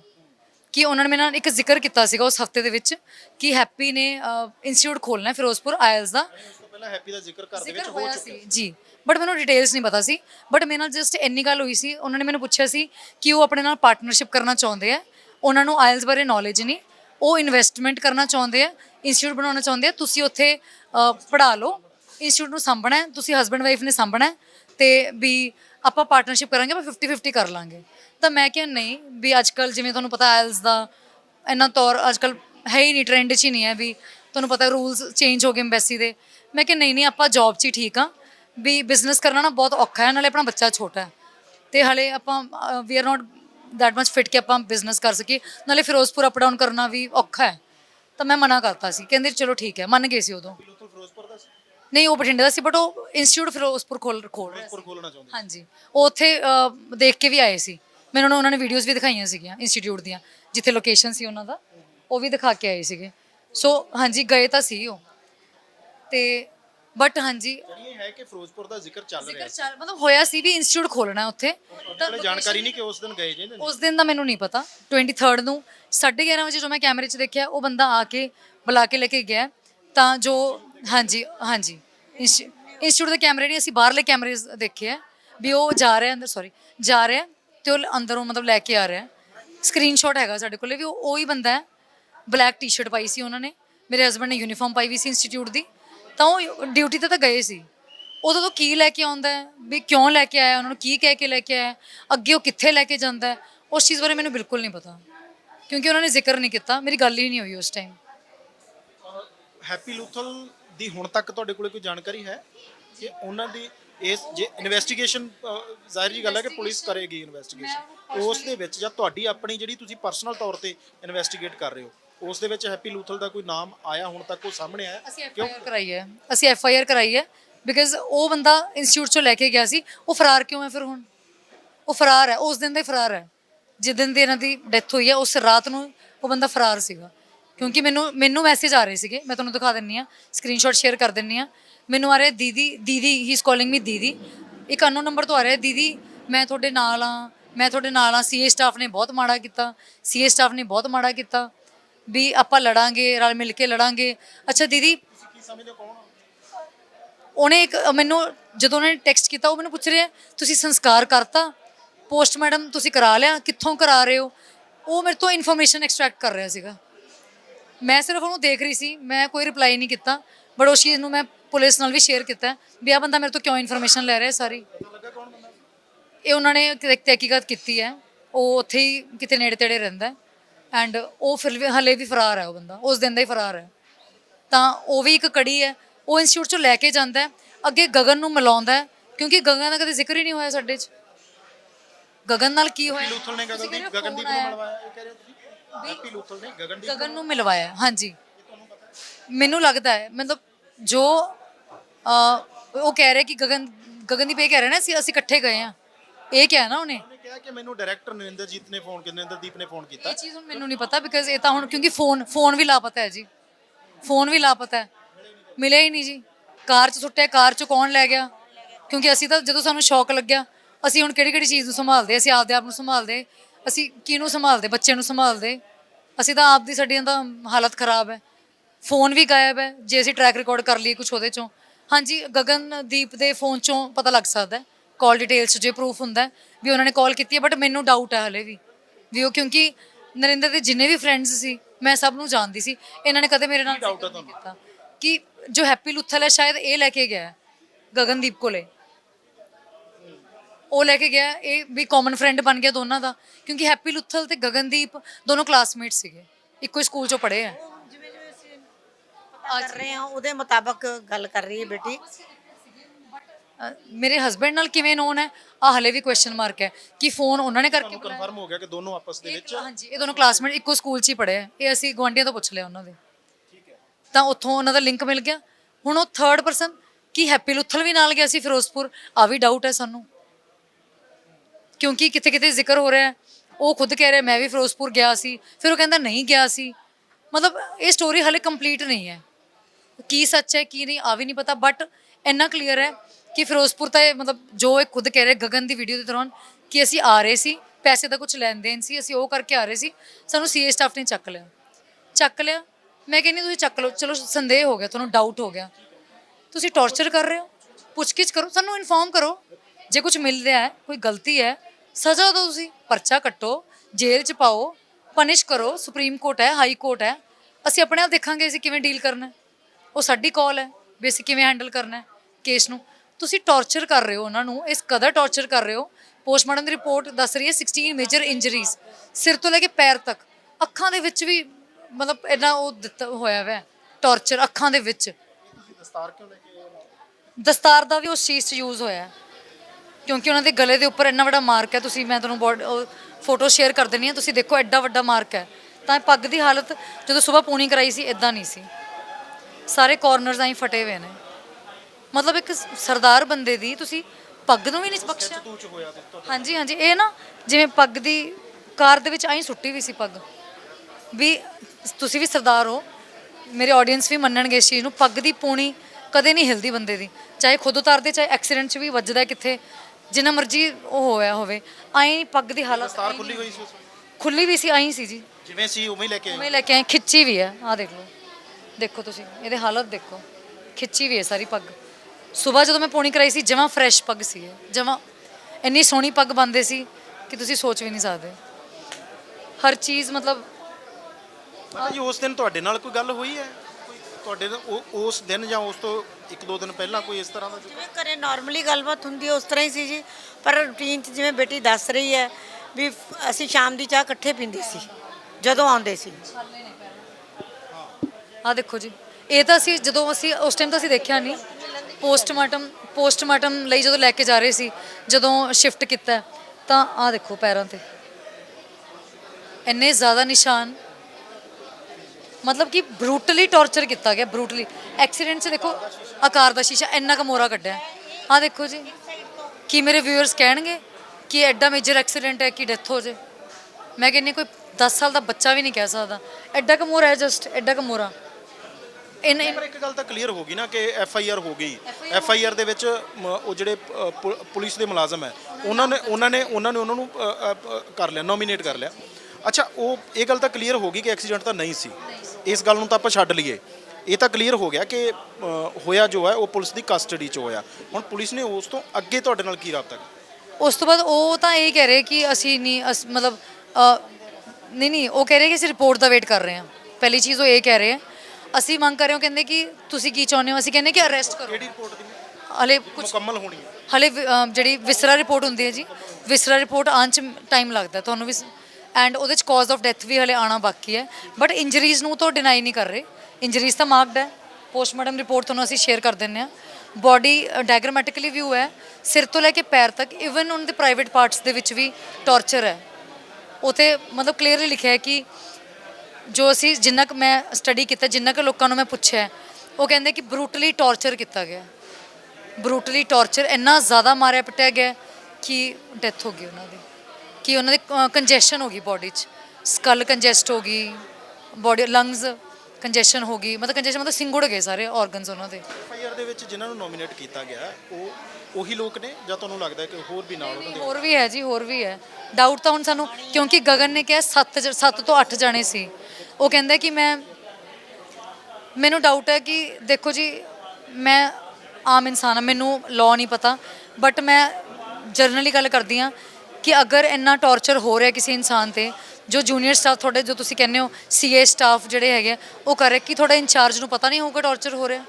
ਕਿ ਉਹਨਾਂ ਨੇ ਮੇਰੇ ਨਾਲ ਇੱਕ ਜ਼ਿਕਰ ਕੀਤਾ ਸੀਗਾ ਉਸ ਹਫ਼ਤੇ ਦੇ ਵਿੱਚ ਕਿ ਹੈਪੀ ਨੇ ਇੰਸਟੀਚਿਊਟ ਖੋਲਣਾ ਹੈ ਫਿਰੋਜ਼ਪੁਰ ਆਇਲਸ ਦਾ। ਪਹਿਲਾਂ ਹੈਪੀ ਦਾ ਜ਼ਿਕਰ ਘਰ ਦੇ ਵਿੱਚ ਹੋ ਚੁੱਕਿਆ। ਸੀ ਜੀ। ਬਟ ਮੈਨੂੰ ਡਿਟੇਲਸ ਨਹੀਂ ਪਤਾ ਸੀ। ਬਟ ਮੇਰੇ ਨਾਲ ਜਸਟ ਇੰਨੀ ਗੱਲ ਹੋਈ ਸੀ ਉਹਨਾਂ ਨੇ ਮੈਨੂੰ ਪੁੱਛਿਆ ਸੀ ਕਿ ਉਹ ਆਪਣੇ ਨਾਲ ਪਾਰਟਨਰਸ਼ਿਪ ਕਰਨਾ ਚਾਹੁੰਦੇ ਆ। ਉਹਨਾਂ ਨੂੰ ਆਇਲਸ ਬਾਰੇ ਨੌਲੇਜ ਨਹੀਂ। ਉਹ ਇਨਵੈਸਟਮੈਂਟ ਕਰਨਾ ਚਾਹੁੰਦੇ ਆ ਇੰਸਟੀਚਿਊਟ ਬਣਾਉਣਾ ਚਾਹੁੰਦੇ ਆ। ਤੁਸੀਂ ਉੱਥੇ ਪੜ੍ਹਾ ਲਓ। ਇੰਸਟੀਚਿਊਟ ਨੂੰ ਸਾਂਭਣਾ ਤੁਸੀਂ ਹਸਬੰਡ ਵਾਈਫ ਨੇ ਸਾਂਭਣਾ ਤੇ ਵੀ ਆਪਾਂ ਪਾਰਟਨਰਸ਼ਿਪ ਕਰਾਂਗੇ ਆਪਾਂ 50 50 ਕਰ ਲਾਂਗੇ। ਤਾਂ ਮੈਂ ਕਿਹਾ ਨਹੀਂ ਵੀ ਅੱਜ ਕੱਲ ਜਿਵੇਂ ਤੁਹਾਨੂੰ ਪਤਾ ਆਇਲਸ ਦਾ ਇੰਨਾ ਤੌਰ ਅੱਜ ਕੱਲ ਹੈ ਹੀ ਨਹੀਂ ਟ੍ਰੈਂਡ 'ਚ ਹੀ ਨਹੀਂ ਹੈ ਵੀ ਤੁਹਾਨੂੰ ਪਤਾ ਰੂਲਸ ਚੇਂਜ ਹੋ ਗਏ ਐਮਬੈਸੀ ਦੇ। ਮੈਂ ਕਿਹਾ ਨਹੀਂ ਨਹੀਂ ਆਪਾਂ ਜੌਬ 'ਚ ਹੀ ਠੀਕ ਆ ਵੀ ਬਿਜ਼ਨਸ ਕਰਨਾ ਨਾ ਬਹੁਤ ਔਖਾ ਹੈ ਨਾਲੇ ਆਪਣਾ ਬੱਚਾ ਛੋਟਾ ਹੈ। ਤੇ ਹਲੇ ਆਪਾਂ we are not that much fit ਕਿ ਆਪਾਂ ਬਿਜ਼ਨਸ ਕਰ ਸਕੀਏ ਨਾਲੇ ਫਿਰੋਜ਼ਪੁਰ ਅਪ ਡਾਊਨ ਕਰਨਾ ਵੀ ਔਖਾ ਹੈ। ਤਾਂ ਮੈਂ ਮਨਾ ਕਰਤਾ ਸੀ ਕਹਿੰਦੇ ਚਲੋ ਠੀਕ ਹੈ ਮੰਨ ਗਏ ਸੀ ਉਦੋਂ। ਫਿਰੋਜ਼ਪੁਰ ਦਾ ਸੀ ਨਹੀਂ ਉਹ ਬਠਿੰਡੇ ਦਾ ਸੀ ਬਟ ਉਹ ਇੰਸਟੀਚਿਊਟ ਫਿਰੋਜ਼ਪੁਰ ਖੋਲ ਖੋਲ ਰਿਹਾ ਸੀ। ਫਿਰੋਜ਼ਪੁਰ ਖੋਲਣਾ ਚਾਹੁੰਦੇ ਹਾਂਜੀ ਉਹ ਉੱਥੇ ਦੇਖ ਕੇ ਵੀ ਆਏ ਸੀ। ਮੈਨੂੰ ਉਹਨਾਂ ਨੇ ਵੀਡੀਓਜ਼ ਵੀ ਦਿਖਾਈਆਂ ਸੀਗੀਆਂ ਇੰਸਟੀਚਿਊਟ ਦੀਆਂ ਜਿੱਥੇ ਲੋਕੇਸ਼ਨ ਸੀ ਉਹਨਾਂ ਦਾ ਉਹ ਵੀ ਦਿਖਾ ਕੇ ਆਏ ਸੀਗੇ। ਸੋ ਹਾਂਜੀ ਗਏ ਤਾਂ ਸੀ ਉਹ। ਤੇ ਬਟ ਹਾਂਜੀ ਜਿਹੜੀ ਇਹ ਹੈ ਕਿ ਫਿਰੋਜ਼ਪੁਰ ਦਾ ਜ਼ਿਕਰ ਚੱਲ ਰਿਹਾ ਜ਼ਿਕਰ ਚੱਲ ਮਤਲਬ ਹੋਇਆ ਸੀ ਵੀ ਇੰਸਟੀਚਿਊਟ ਖੋਲਣਾ ਹੈ ਉੱਥੇ। ਤੁਹਾਡੇ ਕੋਲ ਜਾਣਕਾਰੀ ਨਹੀਂ ਕਿ ਉਸ ਦਿਨ ਗਏ ਜੇ ਨੇ ਉਸ ਦਿਨ ਦਾ ਮੈਨੂੰ ਨਹੀਂ ਪਤਾ। 23rd ਨੂੰ 11:30 ਵਜੇ ਜੋ ਮੈਂ ਕੈਮਰੇ 'ਚ ਦੇਖਿਆ ਉਹ ਬੰਦਾ ਆ ਕੇ ਬੁਲਾ ਕੇ ਲੈ ਕੇ ਗਿਆ। ਤਾਂ ਜੋ ਹਾਂਜੀ ਹਾਂਜੀ ਇੰਸਟੀ- ਇੰਸਟੀਚਿਊਟ ਦੇ ਕੈਮਰੇ ਨਹੀਂ ਅਸੀਂ ਬਾਹਰਲੇ ਕੈਮਰੇ ਦੇਖੇ ਆ। ਵੀ ਉਹ ਜਾ ਰਿਹਾ ਅੰਦਰ ਸੌਰੀ ਜਾ ਰਿਹਾ। ਤੇ ਉਹ ਅੰਦਰੋਂ ਮਤਲਬ ਲੈ ਕੇ ਆ ਰਿਹਾ ਸਕਰੀਨਸ਼ਾਟ ਹੈਗਾ ਸਾਡੇ ਕੋਲੇ ਵੀ, ਉਹ ਉਹੀ ਬੰਦਾ ਹੈ। ਬਲੈਕ ਟੀ-ਸ਼ਰਟ ਪਾਈ ਸੀ ਉਹਨਾਂ ਨੇ। ਮੇਰੇ ਹਸਬੰਡ ਨੇ ਯੂਨੀਫਾਰਮ ਪਾਈ ਵੀ ਸੀ ਇੰਸਟੀਚਿਊਟ ਦੀ। ਤਾਂ ਉਹ ਡਿਊਟੀ ਤੇ ਤਾਂ ਗਏ ਸੀ। ਉਦੋਂ ਤੋਂ ਕੀ ਲੈ ਕੇ ਆਉਂਦਾ ਹੈ? ਵੀ ਕਿਉਂ ਲੈ ਕੇ ਆਇਆ? ਉਹਨਾਂ ਨੂੰ ਕੀ ਕਹਿ ਕੇ ਲੈ ਕੇ ਆਇਆ? ਅੱਗੇ ਉਹ ਕਿੱਥੇ ਲੈ ਕੇ ਜਾਂਦਾ ਹੈ? ਉਸ ਚੀਜ਼ ਬਾਰੇ ਮੈਨੂੰ ਬਿਲਕੁਲ ਨਹੀਂ ਪਤਾ। ਕਿਉਂਕਿ ਉਹਨਾਂ ਨੇ ਜ਼ਿਕਰ ਨਹੀਂ ਕੀਤਾ। ਮੇਰੀ ਗੱਲ ਹੀ ਨਹੀਂ ਹੋਈ ਉਸ ਟਾਈਮ ਹੈਪੀ ਲੂਥਲ ਦੀ ਹੁਣ ਤੱਕ ਤੁਹਾਡੇ ਕੋਲੇ ਕੋਈ ਜਾਣਕਾਰੀ ਹੈ? ਕਿ ਉਹਨਾਂ ਦੀ ਇਸ ਜੇ ਇਨਵੈਸਟੀਗੇਸ਼ਨ ਜ਼ਾਹਿਰ ਜੀ ਗੱਲ ਹੈ ਕਿ ਪੁਲਿਸ ਕਰੇਗੀ ਇਨਵੈਸਟੀਗੇਸ਼ਨ ਉਸ ਦੇ ਵਿੱਚ ਜਾਂ ਤੁਹਾਡੀ ਆਪਣੀ ਜਿਹੜੀ ਤੁਸੀਂ ਪਰਸਨਲ ਤੌਰ ਤੇ ਇਨਵੈਸਟੀਗੇਟ ਕਰ ਰਹੇ ਹੋ ਉਸ ਦੇ ਵਿੱਚ ਹੈਪੀ ਲੂਥਲ ਦਾ ਕੋਈ ਨਾਮ ਆਇਆ ਹੁਣ ਤੱਕ ਉਹ ਸਾਹਮਣੇ ਆਇਆ? ਆਰ ਕਰਾਈ ਹੈ। ਅਸੀਂ ਐਫ ਆਈ ਆਰ ਕਰਾਈ ਹੈ ਬਿਕਾਜ਼ ਉਹ ਬੰਦਾ ਇੰਸਟੀਚਿਊਟ ਚੋਂ ਲੈ ਕੇ ਗਿਆ ਸੀ। ਉਹ ਫਰਾਰ ਕਿਉਂ ਹੈ ਫਿਰ ਹੁਣ? ਉਹ ਫਰਾਰ ਹੈ ਉਸ ਦਿਨ ਦਾ ਹੀ ਫਰਾਰ ਹੈ। ਜਿਸ ਦਿਨ ਦੀ ਇਹਨਾਂ ਦੀ ਡੈਥ ਹੋਈ ਹੈ ਉਸ ਰਾਤ ਨੂੰ ਉਹ ਬੰਦਾ ਫਰਾਰ ਸੀਗਾ। ਕਿਉਂਕਿ ਮੈਨੂੰ ਮੈਨੂੰ ਮੈਸੇਜ ਆ ਰਹੇ ਸੀਗੇ ਮੈਂ ਤੁਹਾਨੂੰ ਦਿਖਾ ਦਿੰਨੀ ਆ ਸਕਰੀਨਸ਼ਾਟ ਸ਼ੇਅਰ ਕਰ ਦਿੰਨੀ ਆ ਮੈਨੂੰ ਆ ਰਿਹਾ ਦੀਦੀ ਦੀਦੀ ਹੀ ਇਸ ਕਾਲਿੰਗ ਮੀ ਦੀਦੀ। ਇੱਕ ਅਨਨੋਨ ਨੰਬਰ ਤੋਂ ਆ ਰਿਹਾ, ਦੀਦੀ, ਮੈਂ ਤੁਹਾਡੇ ਨਾਲ ਆ ਮੈਂ ਤੁਹਾਡੇ ਨਾਲ ਆ ਸੀਏ ਸਟਾਫ ਨੇ ਬਹੁਤ ਮਾੜਾ ਕੀਤਾ। ਸੀਏ ਸਟਾਫ ਨੇ ਬਹੁਤ ਮਾੜਾ ਕੀਤਾ। ਵੀ ਆਪਾਂ ਲੜਾਂਗੇ, ਰਲ ਮਿਲ ਕੇ ਲੜਾਂਗੇ। ਅੱਛਾ, ਦੀਦੀ ਕੀ ਸਮਝਦੇ ਕੌਣ ਉਹਨੇ ਇੱਕ, ਮੈਨੂੰ ਜਦੋਂ ਉਹਨੇ ਟੈਕਸਟ ਕੀਤਾ, ਉਹ ਮੈਨੂੰ ਪੁੱਛ ਰਿਹਾ, ਤੁਸੀਂ ਸੰਸਕਾਰ ਕਰਤਾ? ਪੋਸਟ ਮੈਡਮ ਤੁਸੀਂ ਕਰਾ ਲਿਆ? ਕਿੱਥੋਂ ਕਰਾ ਰਹੇ ਹੋ? ਉਹ ਮੇਰੇ ਤੋਂ ਇਨਫੋਰਮੇਸ਼ਨ ਐਕਸਟ੍ਰੈਕਟ ਕਰ ਰਿਹਾ ਸੀਗਾ। ਮੈਂ ਸਿਰਫ ਉਹਨੂੰ ਦੇਖ ਰਹੀ ਸੀ, ਮੈਂ ਕੋਈ ਰਿਪਲਾਈ ਨਹੀਂ ਕੀਤਾ। ਬਟ ਉਸ ਚੀਜ਼ ਨੂੰ ਮੈਂ ਪੁਲਿਸ ਨਾਲ ਵੀ ਸ਼ੇਅਰ ਕੀਤਾ। ਵੀ ਆਹ ਬੰਦਾ ਮੇਰੇ ਤੋਂ ਕਿਉਂ ਇਨਫੋਰਮੇਸ਼ਨ ਲੈ ਰਿਹਾ ਸਾਰੀ? ਇਹ ਉਹਨਾਂ ਨੇ ਤਹਿ- ਤਹਿਕੀਕਾਤ ਕੀਤੀ ਹੈ। ਉਹ ਉੱਥੇ ਹੀ ਕਿਤੇ ਨੇੜੇ ਤੇੜੇ ਰਹਿੰਦਾ ਐਂਡ ਉਹ ਫਿਰ ਵੀ ਹਲੇ ਵੀ ਫਰਾਰ ਹੈ ਉਹ ਬੰਦਾ। ਉਸ ਦਿਨ ਦਾ ਹੀ ਫਰਾਰ ਹੈ। ਤਾਂ ਉਹ ਵੀ ਇੱਕ ਕੜੀ ਹੈ। ਉਹ ਇੰਸਟੀਚਿਊਟ ਚੋਂ ਲੈ ਕੇ ਜਾਂਦਾ ਅੱਗੇ ਗਗਨ ਨੂੰ ਮਿਲਾਉਂਦਾ ਕਿਉਂਕਿ ਗਗਨ ਦਾ ਕਦੇ ਜ਼ਿਕਰ ਹੀ ਨਹੀਂ ਹੋਇਆ ਸਾਡੇ 'ਚ। ਗਗਨ ਨਾਲ ਕੀ ਹੋਇਆ? ਲੂਥਲ ਨੇ ਗਗਨਦੀਪ ਗਗਨਦੀਪ ਨੂੰ। ਮਿਲਵਾਇਆ? ਇਹ ਕਹਿ ਰਹੇ ਹੋ ਤੁਸੀਂ? ਹੈਪੀ ਲੂਥਲ ਨੇ ਗਗਨਦੀਪ ਗਗਨ ਨੂੰ ਮਿਲਵਾਇਆ ਹਾਂਜੀ। ਮੈਨੂੰ ਲੱਗਦਾ ਹੈ ਮਤਲਬ ਜੋ ਉਹ ਕਹਿ ਰਿਹਾ ਕਿ ਗਗਨ ਗਗਨਦੀਪ ਇਹ ਕਹਿ ਰਿਹਾ ਨਾ ਅਸੀਂ ਅਸੀਂ ਇਕੱਠੇ ਗਏ ਆ ਇਹ ਕਿਹਾ ਨਾ ਉਹਨੇ। ਉਹਨੇ ਕਿਹਾ ਕਿ ਮੈਨੂੰ ਡਾਇਰੈਕਟਰ ਨਰਿੰਦਰਜੀਤ ਨੇ ਫੋਨ ਕੀਤਾ ਨਰਿੰਦਰਦੀਪ ਨੇ ਫੋਨ ਕੀਤਾ। ਇਹ ਚੀਜ਼ ਹੁਣ ਮੈਨੂੰ ਨਹੀਂ ਪਤਾ ਬਿਕਾਜ਼ ਇਹ ਤਾਂ ਹੁਣ ਕਿਉਂਕਿ ਫੋਨ ਫੋਨ ਵੀ ਲਾਪਤਾ ਹੈ ਜੀ। ਫੋਨ ਵੀ ਲਾਪਤਾ ਹੈ। ਮਿਲਿਆ ਹੀ ਨਹੀਂ ਜੀ। ਕਾਰ 'ਚ ਸੁੱਟਿਆ ਕਾਰ 'ਚ ਕੌਣ ਲੈ ਗਿਆ? ਕਿਉਂਕਿ ਅਸੀਂ ਤਾਂ ਜਦੋਂ ਸਾਨੂੰ ਸ਼ੌਕ ਲੱਗਿਆ ਅਸੀਂ ਹੁਣ ਕਿਹੜੀ ਕਿਹੜੀ ਚੀਜ਼ ਨੂੰ ਸੰਭਾਲਦੇ ਅਸੀਂ ਆਪਦੇ ਆਪ ਨੂੰ ਸੰਭਾਲਦੇ ਅਸੀਂ ਕਿਹਨੂੰ ਸੰਭਾਲਦੇ? ਬੱਚੇ ਨੂੰ ਸੰਭਾਲਦੇ ਅਸੀਂ ਤਾਂ ਆਪ ਦੀ ਸਾਡੀਆਂ ਤਾਂ ਹਾਲਤ ਖਰਾਬ ਹੈ। ਫੋਨ ਵੀ ਗਾਇਬ ਹੈ ਜੇ ਅਸੀਂ ਟਰੈਕ ਰਿਕਾਰਡ ਕਰ ਲਈਏ ਕੁਝ ਉਹਦੇ ਚੋਂ। ਹਾਂਜੀ ਗਗਨਦੀਪ ਦੇ ਫੋਨ ਚੋਂ ਪਤਾ ਲੱਗ ਸਕਦਾ ਕਾਲ ਡਿਟੇਲਸ ਜੇ ਪ੍ਰੂਫ ਹੁੰਦਾ ਹੈ ਵੀ ਉਹਨਾਂ ਨੇ ਕਾਲ ਕੀਤੀ ਹੈ ਬਟ ਮੈਨੂੰ ਡਾਊਟ ਹੈ ਹਲੇ ਵੀ। ਵੀ ਉਹ ਕਿਉਂਕਿ ਨਰਿੰਦਰ ਦੇ ਜਿੰਨੇ ਵੀ ਫਰੈਂਡਸ ਸੀ ਮੈਂ ਸਭ ਨੂੰ ਜਾਣਦੀ ਸੀ ਇਹਨਾਂ ਨੇ ਕਦੇ ਮੇਰੇ ਨਾਲ doubt ਹੈ ਨਹੀਂ ਕੀਤਾ ਕਿ ਜੋ ਹੈਪੀ ਲੁੱਥਲ ਹੈ ਸ਼ਾਇਦ ਇਹ ਲੈ ਕੇ ਗਿਆ ਹੈ ਗਗਨਦੀਪ ਕੋਲੇ। ਉਹ ਲੈ ਕੇ ਗਿਆ ਇਹ ਵੀ ਕਾਮਨ ਫਰੈਂਡ ਬਣ ਗਿਆ ਦੋਨਾਂ ਦਾ ਕਿਉਂਕਿ ਹੈਪੀ ਲੁੱਥਲ ਤੇ ਗਗਨਦੀਪ ਦੋਨੋਂ ਕਲਾਸਮੇਟ ਸੀਗੇ ਇੱਕੋ ਸਕੂਲ ਚੋਂ ਪੜ੍ਹੇ ਆ ਕਰ ਰਹੇ ਹਾਂ ਉਹਦੇ ਮੁਤਾਬਕ ਗੱਲ ਕਰ ਰਹੀ ਹੈ ਬੇਟੀ। ਅ, ਮੇਰੇ ਹਸਬੰਡ ਨਾਲ ਕਿਵੇਂ ਨੋਨ ਹੈ? ਆ ਹਲੇ ਵੀ ਕੁਐਸਚਨ ਮਾਰਕ ਹੈ ਕਿ ਫੋਨ ਉਹਨਾਂ ਨੇ ਕਰਕੇ ਬੁਲਾਇਆ। ਕਨਫਰਮ ਹੋ ਗਿਆ ਕਿ ਦੋਨੋਂ ਆਪਸ ਦੇ ਵਿੱਚ? ਇਹ- ਹਾਂਜੀ ਇਹ ਦੋਨੋਂ ਕਲਾਸਮੇਟ ਇੱਕੋ ਸਕੂਲ 'ਚ ਹੀ ਪੜ੍ਹੇ ਆ। ਇਹ ਅਸੀਂ ਗੁਆਂਢੀਆਂ ਤੋਂ ਪੁੱਛ ਲਿਆ ਉਹਨਾਂ ਦੇ। ਤਾਂ ਉੱਥੋਂ ਉਹਨਾਂ ਦਾ ਲਿੰਕ ਮਿਲ ਗਿਆ। ਹੁਣ ਉਹ ਥਰਡ ਪਰਸਨ ਕੀ ਹੈਪੀ ਲੁੱਥਲ ਵੀ ਨਾਲ ਗਿਆ ਸੀ ਫਿਰੋਜ਼ਪੁਰ? ਆ ਵੀ ਡਾਊਟ ਹੈ ਸਾਨੂੰ। ਕਿਉਂਕਿ ਕਿਤੇ ਕਿਤੇ ਜ਼ਿਕਰ ਹੋ ਰਿਹਾ ਹੈ। ਉਹ ਖੁਦ ਕਹਿ ਰਿਹਾ ਮੈਂ ਵੀ ਫਿਰੋਜ਼ਪੁਰ ਗਿਆ ਸੀ। ਫਿਰ ਉਹ ਕਹਿੰਦਾ ਨਹੀਂ ਗਿਆ ਸੀ। ਮਤਲਬ ਇਹ ਸਟੋਰੀ ਹਲੇ ਕੰਪਲੀਟ ਨਹੀਂ ਹੈ। ਕੀ ਸੱਚ ਹੈ, ਕੀ ਨਹੀਂ, ਆ ਵੀ ਨਹੀਂ ਪਤਾ ਬਟ ਇੰਨਾ ਕਲੀਅਰ ਹੈ ਕਿ ਫਿਰੋਜ਼ਪੁਰ ਤਾਂ ਇਹ ਮਤਲਬ ਜੋ ਇਹ ਖੁਦ ਕਹਿ ਰਿਹਾ ਗਗਨ ਦੀ ਵੀਡੀਓ ਦੇ ਦੌਰਾਨ ਕਿ ਅਸੀਂ ਆ ਰਹੇ ਸੀ, ਪੈਸੇ ਦਾ ਕੁਝ ਲੈਣ ਦੇਣ ਸੀ, ਅਸੀਂ ਉਹ ਕਰਕੇ ਆ ਰਹੇ ਸੀ, ਸਾਨੂੰ ਸੀਏ ਸਟਾਫ ਨੇ ਚੱਕ ਲਿਆ। ਚੱਕ ਲਿਆ। ਮੈਂ ਕਹਿੰਦੀ, ਤੁਸੀਂ ਚੱਕ ਲਓ, ਚਲੋ ਸੰਦੇਹ ਹੋ ਗਿਆ, ਤੁਹਾਨੂੰ ਡਾਊਟ ਹੋ ਗਿਆ। ਤੁਸੀਂ ਟੌਰਚਰ ਕਰ ਰਹੇ ਹੋ, ਪੁੱਛਗਿੱਛ ਕਰੋ, ਸਾਨੂੰ ਇਨਫੋਰਮ ਕਰੋ। ਜੇ ਕੁਝ ਮਿਲ ਰਿਹਾ ਹੈ, ਕੋਈ ਗਲਤੀ ਹੈ, ਸਜ਼ਾ ਦਿਓ ਤੁਸੀਂ, ਪਰਚਾ ਕੱਟੋ, ਜੇਲ੍ਹ 'ਚ ਪਾਓ ਪਨਿਸ਼ ਕਰੋ, ਸੁਪਰੀਮ ਕੋਰਟ ਹੈ, ਹਾਈ ਕੋਰਟ ਹੈ। ਅਸੀਂ ਆਪਣੇ ਆਪ ਦੇਖਾਂਗੇ ਅਸੀਂ ਕਿਵੇਂ ਡੀਲ ਕਰਨਾ ਉਹ ਸਾਡੀ ਕਾਲ ਹੈ ਵੀ ਅਸੀਂ ਕਿਵੇਂ ਹੈਂਡਲ ਕਰਨਾ ਹੈ ਕੇਸ ਨੂੰ। ਤੁਸੀਂ ਟੌਰਚਰ ਕਰ ਰਹੇ ਹੋ ਉਹਨਾਂ ਨੂੰ ਇਸ ਕਦਰ ਟੌਰਚਰ ਕਰ ਰਹੇ ਹੋ। ਪੋਸਟਮਾਰਟਮ ਦੀ ਰਿਪੋਰਟ ਦੱਸ ਰਹੀ ਹੈ 16 ਮੇਜਰ ਇੰਜਰੀਜ਼ ਸਿਰ ਤੋਂ ਲੈ ਕੇ ਪੈਰ ਤੱਕ। ਅੱਖਾਂ ਦੇ ਵਿੱਚ ਵੀ ਮਤਲਬ ਇੰਨਾ ਉਹ ਦਿੱਤਾ ਹੋਇਆ ਵੈ ਟੌਰਚਰ ਅੱਖਾਂ ਦੇ ਵਿੱਚ। ਦਸਤਾਰ ਕਿਉਂ ਲੈ ਕੇ ਦਸਤਾਰ ਦਾ ਵੀ ਉਸ ਚੀਜ਼ 'ਚ ਯੂਜ਼ ਹੋਇਆ। ਕਿਉਂਕਿ ਉਹਨਾਂ ਦੇ ਗਲੇ ਦੇ ਉੱਪਰ ਇੰਨਾ ਵੱਡਾ ਮਾਰਕ ਹੈ ਤੁਸੀਂ ਮੈਂ ਤੁਹਾਨੂੰ ਫੋਟੋ ਸ਼ੇਅਰ ਕਰ ਦਿੰਨੀ ਆ ਤੁਸੀਂ ਦੇਖੋ ਐਡਾ ਵੱਡਾ ਮਾਰਕ ਹੈ। ਤਾਂ ਪੱਗ ਦੀ ਹਾਲਤ ਜਦੋਂ ਸਵੇਰ ਪੂਣੀ ਕਰਾਈ ਸੀ ਇਦਾਂ ਨਹੀਂ ਸੀ। ਸਾਰੇ ਕਾਰਨਰਸ ਆਈ ਫਟੇ ਹੋਏ ਨੇ। ਮਤਲਬ ਇੱਕ ਸਰਦਾਰ ਬੰਦੇ ਦੀ ਤੁਸੀਂ ਪੱਗ ਨੂੰ ਵੀ ਨਹੀਂ ਬਖਸ਼ਿਆ। ਹਾਂਜੀ ਹਾਂਜੀ ਇਹ ਨਾ ਜਿਵੇਂ ਪੱਗ ਦੀ ਕਾਰ ਦੇ ਵਿੱਚ ਆਈ ਸੁੱਟੀ ਵੀ ਸੀ ਪੱਗ। ਵੀ ਤੁਸੀਂ ਵੀ ਸਰਦਾਰ ਹੋ ਮੇਰੇ ਆਡੀਅנס ਵੀ ਮੰਨਣਗੇ ਇਸ ਚੀਜ਼ ਨੂੰ ਪੱਗ ਦੀ ਪੂਣੀ ਕਦੇ ਨਹੀਂ ਹਿਲਦੀ ਬੰਦੇ ਦੀ। ਚਾਹੇ ਖੁਦ ਉਤਾਰਦੇ ਚਾਹੇ ਐਕਸੀਡੈਂਟ 'ਚ ਵੀ ਵੱਜਦਾ ਕਿੱਥੇ ਜਿੰਨਾ ਮਰਜ਼ੀ ਉਹ ਹੋਇਆ ਹੋਵੇ ਆਈ ਪੱਗ ਦੀ ਹਾਲਤ ਖੁੱਲੀ ਹੋਈ ਸੀ? ਖੁੱਲੀ ਵੀ ਸੀ ਆਈ ਸੀ ਜੀ। ਜਿਵੇਂ ਸੀ ਉਵੇਂ ਹੀ ਲੈ ਕੇ ਆਏ। ਉਵੇਂ ਲੈ ਕੇ ਆਏ ਖਿੱਚੀ ਵੀ ਹੈ ਆਹ ਦੇਖ ਲਓ। ਦੇਖੋ ਤੁਸੀਂ ਇਹਦੇ ਹਾਲਤ ਦੇਖੋ। ਖਿੱਚੀ ਵੀ ਹੈ ਸਾਰੀ ਪੱਗ। ਸਵੇਰ ਜਦੋਂ ਮੈਂ ਪੂਣੀ ਕਰਾਈ ਸੀ ਜਮਾਂ ਫਰੈਸ਼ ਪੱਗ ਸੀ ਜਮਾਂ ਇੰਨੀ ਸੋਹਣੀ ਪੱਗ ਬੰਦੇ ਸੀ ਕਿ ਤੁਸੀਂ ਸੋਚ ਵੀ ਨਹੀਂ ਸਕਦੇ। ਹਰ ਚੀਜ਼ ਮਤਲਬ ਜੀ ਉਸ ਦਿਨ ਤੁਹਾਡੇ ਨਾਲ ਕੋਈ ਗੱਲ ਹੋਈ ਹੈ? ਕੋਈ ਤੁਹਾਡੇ ਨਾਲ ਉਹ- ਉਸ ਦਿਨ ਜਾਂ ਉਸ ਤੋਂ ਇੱਕ ਦੋ ਦਿਨ ਪਹਿਲਾਂ ਕੋਈ ਇਸ ਤਰ੍ਹਾਂ ਦਾ? ਜਿਵੇਂ ਘਰੇ ਨਾਰਮਲੀ ਗੱਲਬਾਤ ਹੁੰਦੀ ਹੈ ਉਸ ਤਰ੍ਹਾਂ ਹੀ ਸੀ ਜੀ। ਪਰ ਰੂਟੀਨ 'ਚ ਜਿਵੇਂ ਬੇਟੀ ਦੱਸ ਰਹੀ ਹੈ ਵੀ ਅਸੀਂ ਸ਼ਾਮ ਦੀ ਚਾਹ ਇਕੱਠੇ ਪੀਂਦੇ ਸੀ ਜਦੋਂ ਆਉਂਦੇ ਸੀ। ਆਹ ਦੇਖੋ ਜੀ, ਇਹ ਤਾਂ ਅਸੀਂ ਜਦੋਂ ਅਸੀਂ ਉਸ ਟਾਈਮ ਤਾਂ ਅਸੀਂ ਦੇਖਿਆ ਨਹੀਂ। ਪੋਸਟਮਾਰਟਮ ਪੋਸਟਮਾਰਟਮ ਲਈ ਜਦੋਂ ਲੈ ਕੇ ਜਾ ਰਹੇ ਸੀ, ਜਦੋਂ ਸ਼ਿਫਟ ਕੀਤਾ, ਤਾਂ ਆਹ ਦੇਖੋ ਪੈਰਾਂ ਤੇ। ਇੰਨੇ ਜ਼ਿਆਦਾ ਨਿਸ਼ਾਨ। ਮਤਲਬ ਕਿ ਬਰੂਟਲੀ ਟੌਰਚਰ ਕੀਤਾ ਗਿਆ ਬਰੂਟਲੀ ਐਕਸੀਡੈਂਟ 'ਚ ਦੇਖੋ, ਆਕਾਰ ਦਾ ਸ਼ੀਸ਼ਾ ਇੰਨਾ ਕੁ ਮੋਰਾ ਕੱਢਿਆ। ਆਹ ਦੇਖੋ ਜੀ, ਕੀ ਮੇਰੇ ਵਿਊਅਰਸ ਕਹਿਣਗੇ ਕਿ ਐਡਾ ਮੇਜਰ ਐਕਸੀਡੈਂਟ ਹੈ, ਕਿ ਡੈਥ ਹੋ ਜੇ। ਮੈਂ ਕਹਿੰਨੀ ਕੋਈ 10 ਸਾਲ ਦਾ ਬੱਚਾ ਵੀ ਨਹੀਂ ਕਹਿ ਸਕਦਾ। ਐਡਾ ਕੁ ਮੋਰਾ ਹੈ ਜਸਟ ਐਡਾ ਕੁ ਮੋਰਾ ਇਨ ਪਰ ਇੱਕ ਗੱਲ ਤਾਂ ਕਲੀਅਰ ਹੋ ਗਈ ਨਾ ਕਿ ਐਫ ਆਈ ਆਰ ਹੋ ਗਈ। ਐਫ ਆਈ ਆਰ ਦੇ ਵਿੱਚ ਮ, ਉਹ ਜਿਹੜੇ ਅ, ਪੁ- ਪੁਲਿਸ ਦੇ ਮੁਲਾਜ਼ਮ ਹੈ ਉਹਨਾਂ ਨੇ ਉਹਨਾਂ ਨੇ ਉਹਨਾਂ ਨੇ ਉਹਨਾਂ ਨੂੰ ਅ, ਅ, ਅ, ਕਰ ਲਿਆ ਨੋਮੀਨੇਟ ਕਰ ਲਿਆ। ਅੱਛਾ ਉਹ ਇਹ ਗੱਲ ਤਾਂ ਕਲੀਅਰ ਹੋ ਗਈ ਕਿ ਐਕਸੀਡੈਂਟ ਤਾਂ ਨਹੀਂ ਸੀ। ਇਸ ਗੱਲ ਨੂੰ ਤਾਂ ਆਪਾਂ ਛੱਡ ਲਈਏ। ਇਹ ਤਾਂ ਕਲੀਅਰ ਹੋ ਗਿਆ ਕਿ ਅ, ਹੋਇਆ ਜੋ ਹੈ ਉਹ ਪੁਲਿਸ ਦੀ ਕਸਟਡੀ 'ਚ ਹੋਇਆ। ਹੁਣ ਪੁਲਿਸ ਨੇ ਉਸ ਤੋਂ ਅੱਗੇ ਤੁਹਾਡੇ ਨਾਲ ਕੀ ਰਾਬਤਾ ਕੀਤਾ? ਉਸ ਤੋਂ ਬਾਅਦ ਉਹ ਤਾਂ ਇਹ ਕਹਿ ਰਹੇ ਕਿ ਅਸੀਂ ਨਹੀਂ ਅਸ- ਮਤਲਬ ਅ, ਨਹੀਂ ਨਹੀਂ ਉਹ ਕਹਿ ਰਹੇ ਕਿ ਅਸੀਂ ਰਿਪੋਰਟ ਦਾ ਵੇਟ ਕਰ ਰਹੇ ਹਾਂ। ਪਹਿਲੀ ਚੀਜ਼ ਉਹ ਇਹ ਕਹਿ ਰਹੇ ਆ ਅਸੀਂ ਮੰਗ ਕਰ ਰਹੇ ਹਾਂ ਕਹਿੰਦੇ ਕਿ ਤੁਸੀਂ ਕੀ ਚਾਹੁੰਦੇ ਹੋ? ਅਸੀਂ ਕਹਿੰਦੇ ਕਿ ਅਰੈਸਟ ਕਰੋ। ਕਿਹੜੀ ਰਿਪੋਰਟ ਦੀ? ਹਲੇ ਕੁਝ ਮੁਕੰਮਲ ਹੋਣੀ ਹੈ। ਹਲੇ ਵਿ- ਅਮ ਜਿਹੜੀ ਵਿਸਰਾ ਰਿਪੋਰਟ ਹੁੰਦੀ ਹੈ ਜੀ ਵਿਸਰਾ ਰਿਪੋਰਟ ਆਉਣ ਚ ਟਾਈਮ ਲੱਗਦਾ। ਤੁਹਾਨੂੰ ਵੀ ਐਂਡ ਉਹਦੇ ਚ ਕਾਜ਼ ਆਫ ਡੈਥ ਵੀ ਹਲੇ ਆਣਾ ਬਾਕੀ ਹੈ। ਬਟ ਇੰਜਰੀਜ਼ ਨੂੰ ਤਾਂ ਡਿਨਾਈ ਨਹੀਂ ਕਰ ਰਹੇ। ਇੰਜਰੀਜ਼ ਤਾਂ ਮਾਰਕਡ ਹੈ। ਪੋਸਟਮਾਰਟਮ ਰਿਪੋਰਟ ਤੁਹਾਨੂੰ ਅਸੀਂ ਸ਼ੇਅਰ ਕਰ ਦਿੰਨੇ ਆ ਬਾਡੀ ਡਾਇਗਰਾਮੈਟਿਕਲੀ ਵਿਊ ਹੈ। ਸਿਰ ਤੋਂ ਲੈ ਕੇ ਪੈਰ ਤੱਕ ਇਵਨ ਉਹਨਾਂ ਦੇ ਪ੍ਰਾਈਵੇਟ ਪਾਰਟਸ ਦੇ ਵਿੱਚ ਵੀ ਟੌਰਚਰ ਹੈ। ਉਤੇ ਮਤਲਬ ਕਲੀਅਰਲੀ ਲਿਖਿਆ ਹੈ ਕਿ ਜੋ ਅਸੀਂ ਜਿੰਨਾ ਕੁ ਮੈਂ ਸਟੱਡੀ ਕੀਤਾ, ਜਿੰਨਾ ਕੁ ਲੋਕਾਂ ਨੂੰ ਮੈਂ ਪੁੱਛਿਆ, ਉਹ ਕਹਿੰਦੇ ਕਿ ਬਰੂਟਲੀ ਟੌਰਚਰ ਕੀਤਾ ਗਿਆ। ਬਰੂਟਲੀ ਟੌਰਚਰ ਇੰਨਾ ਜ਼ਿਆਦਾ ਮਾਰਿਆ, ਪਿੱਟਿਆ ਗਿਆ ਕਿ ਡੈਥ ਹੋ ਗਈ ਉਹਨਾਂ ਦੀ। ਕਿ ਉਹਨਾਂ ਦੇ ਕੰਜੈਸ਼ਨ ਹੋ ਗਈ ਬਾਡੀ 'ਚ। ਸਕਲ ਕੰਜੈਸਟ ਹੋ ਗਈ ਬਾਡੀ ਲੰਗਸ ਕੰਜੈਸ਼ਨ ਹੋ ਗਈ। ਮਤਲਬ ਕੰਜੈਸ਼ਨ ਮਤਲਬ ਸਿੰਗੁੜ ਗਏ ਸਾਰੇ ਆਰਗਨਸ ਉਹਨਾਂ ਦੇ। ਦੇ ਵਿੱਚ ਜਿਨ੍ਹਾਂ ਨੂੰ ਨੋਮੀਨੇਟ ਕੀਤਾ ਗਿਆ ਉਹ ਉਹੀ ਲੋਕ ਨੇ ਜਾਂ ਤੁਹਾਨੂੰ ਲੱਗਦਾ ਕਿ ਹੋਰ ਵੀ ਨਾਲ ਉਹਨਾਂ ਦੇ ਹੋਰ ਵੀ ਹੈ ਜੀ ਹੋਰ ਵੀ ਹੈ। ਡਾਊਟ ਤਾਂ ਹੁਣ ਸਾਨੂੰ ਕਿਉਂਕਿ ਗਗਨ ਨੇ ਕਿਹਾ 7 7 ਤੋਂ 8 ਜਾਣੇ ਸੀ। ਉਹ ਕਹਿੰਦਾ ਕਿ ਮੈਂ ਮੈਨੂੰ ਡਾਊਟ ਹੈ ਕਿ ਦੇਖੋ ਜੀ ਮੈਂ ਆਮ ਇਨਸਾਨ ਹਾਂ ਮੈਨੂੰ ਲਾਅ ਨਹੀਂ ਪਤਾ ਬਟ ਮੈਂ ਜਰਨਲੀ ਗੱਲ ਕਰਦੀ ਹਾਂ ਕਿ ਅਗਰ ਇੰਨਾ ਟੌਰਚਰ ਹੋ ਰਿਹਾ ਕਿਸੇ ਇਨਸਾਨ ਤੇ ਜੋ ਜੂਨੀਅਰ ਸਟਾਫ ਤੁਹਾਡੇ ਜੋ ਤੁਸੀਂ ਕਹਿੰਦੇ ਹੋ ਸੀਏ ਸਟਾਫ ਜਿਹੜੇ ਹੈਗੇ ਉਹ ਕਰ ਕਿ ਤੁਹਾਡਾ ਇੰਚਾਰਜ ਨੂੰ ਪਤਾ ਨਹੀਂ ਹੋਊਗਾ ਟੌਰਚਰ ਹੋ ਰਿਹਾ?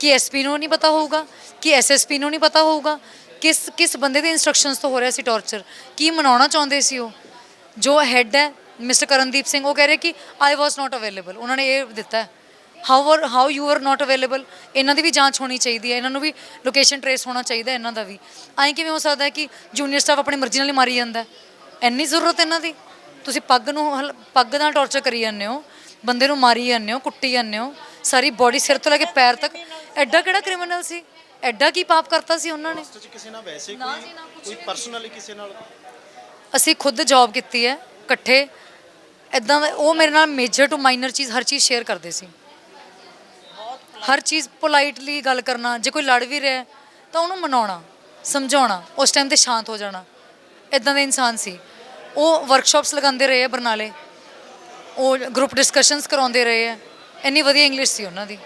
ਕਿ ਐਸਪੀ ਨੂੰ ਨਹੀਂ ਪਤਾ ਹੋਊਗਾ, ਕਿ ਐਸਐਸਪੀ ਨੂੰ ਨਹੀਂ ਪਤਾ ਹੋਊਗਾ, ਕਿਸ ਕਿਸ ਬੰਦੇ ਦੇ ਇਨਸਟਰਕਸ਼ਨਸ ਤੋਂ ਹੋ ਰਿਹਾ ਸੀ ਟੌਰਚਰ ਕੀ ਮਨਾਉਣਾ ਚਾਹੁੰਦੇ ਸੀ ਉਹ? ਜੋ ਹੈੱਡ ਹੈ ਮਿਸਟਰ ਕਰਨਦੀਪ ਸਿੰਘ, ਉਹ ਕਹਿ ਰਹੇ ਕਿ ਆਈ ਵਾਸ ਨਾਟ ਅਵੇਲੇਬਲ ਉਹਨਾਂ ਨੇ ਇਹ ਦਿੱਤਾ how are how you are not available ਇਹਨਾਂ ਦੀ ਵੀ ਜਾਂਚ ਹੋਣੀ ਚਾਹੀਦੀ ਹੈ। ਇਹਨਾਂ ਨੂੰ ਵੀ ਲੋਕੇਸ਼ਨ ਟਰੇਸ ਹੋਣਾ ਚਾਹੀਦਾ ਇਹਨਾਂ ਦਾ ਵੀ। ਐਂ ਕਿਵੇਂ ਹੋ ਸਕਦਾ ਕਿ ਜੂਨੀਅਰ ਸਟਾਫ ਆਪਣੀ ਮਰਜ਼ੀ ਨਾਲ ਹੀ ਮਾਰੀ ਜਾਂਦਾ ਹੈ? ਇੰਨੀ ਜ਼ਰੂਰਤ ਇਹਨਾਂ ਦੀ? ਤੁਸੀਂ ਪੱਗ ਨੂੰ ਹਲ- ਪੱਗ ਨਾਲ ਟੌਰਚਰ ਕਰੀ ਜਾਂਦੇ ਹੋ, ਬੰਦੇ ਨੂੰ ਮਾਰੀ ਜਾਂਦੇ ਹੋ, ਕੁੱਟੀ ਜਾਂਦੇ ਹੋ। ਸਾਰੀ ਬੋਡੀ ਸਿਰ ਤੋਂ ਲੈ ਕੇ ਪੈਰ ਤੱਕ। ਐਡਾ ਕਿਹੜਾ ਕ੍ਰਿਮੀਨਲ ਸੀ? ਐਡਾ ਕੀ ਪਾਪ ਕਰਤਾ ਸੀ ਉਹਨਾਂ ਨੇ? ਚ ਕਿਸੇ ਨਾਲ ਵੈਸੇ ਨਾ ਕੋਈ ਜੀ, ਨਾ, ਕੁਛ ਕੋਈ ਵੀ ਪਰਸਨਲੀ ਕਿਸੇ ਨਾਲ? ਅਸੀਂ ਖੁਦ ਜੌਬ ਕੀਤੀ ਹੈ ਇਕੱਠੇ। ਇਦਾਂ ਉਹ ਮੇਰੇ ਨਾਲ ਮੇਜਰ ਟੂ ਮਾਈਨਰ ਚੀਜ਼ ਹਰ ਚੀਜ਼ ਸ਼ੇਅਰ ਕਰਦੇ ਸੀ। ਹਰ ਚੀਜ਼ ਪੋਲਾਈਟਲੀ ਗੱਲ ਕਰਨਾ ਜੇ ਕੋਈ ਲੜ ਵੀ ਰਿਹਾ ਹੈ, ਤਾਂ ਉਹਨੂੰ ਮਨਾਉਣਾ ਸਮਝਾਉਣਾ ਉਸ ਟਾਈਮ ਤੇ ਸ਼ਾਂਤ ਹੋ ਜਾਣਾ। ਇਦਾਂ ਦੇ ਇਨਸਾਨ ਸੀ। ਉਹ ਵਰਕਸ਼ਾਪਸ ਲਗਾਉਂਦੇ ਰਹੇ ਆ ਬਰਨਾਲੇ। ਉਹ ਗਰੁੱਪ ਡਿਸਕਸ਼ਨਸ ਕਰਾਉਂਦੇ ਰਹੇ ਆ। ਇੰਨੀ ਵਧੀਆ ਇੰਗਲਿਸ਼ ਸੀ ਉਹਨਾਂ ਦੀ।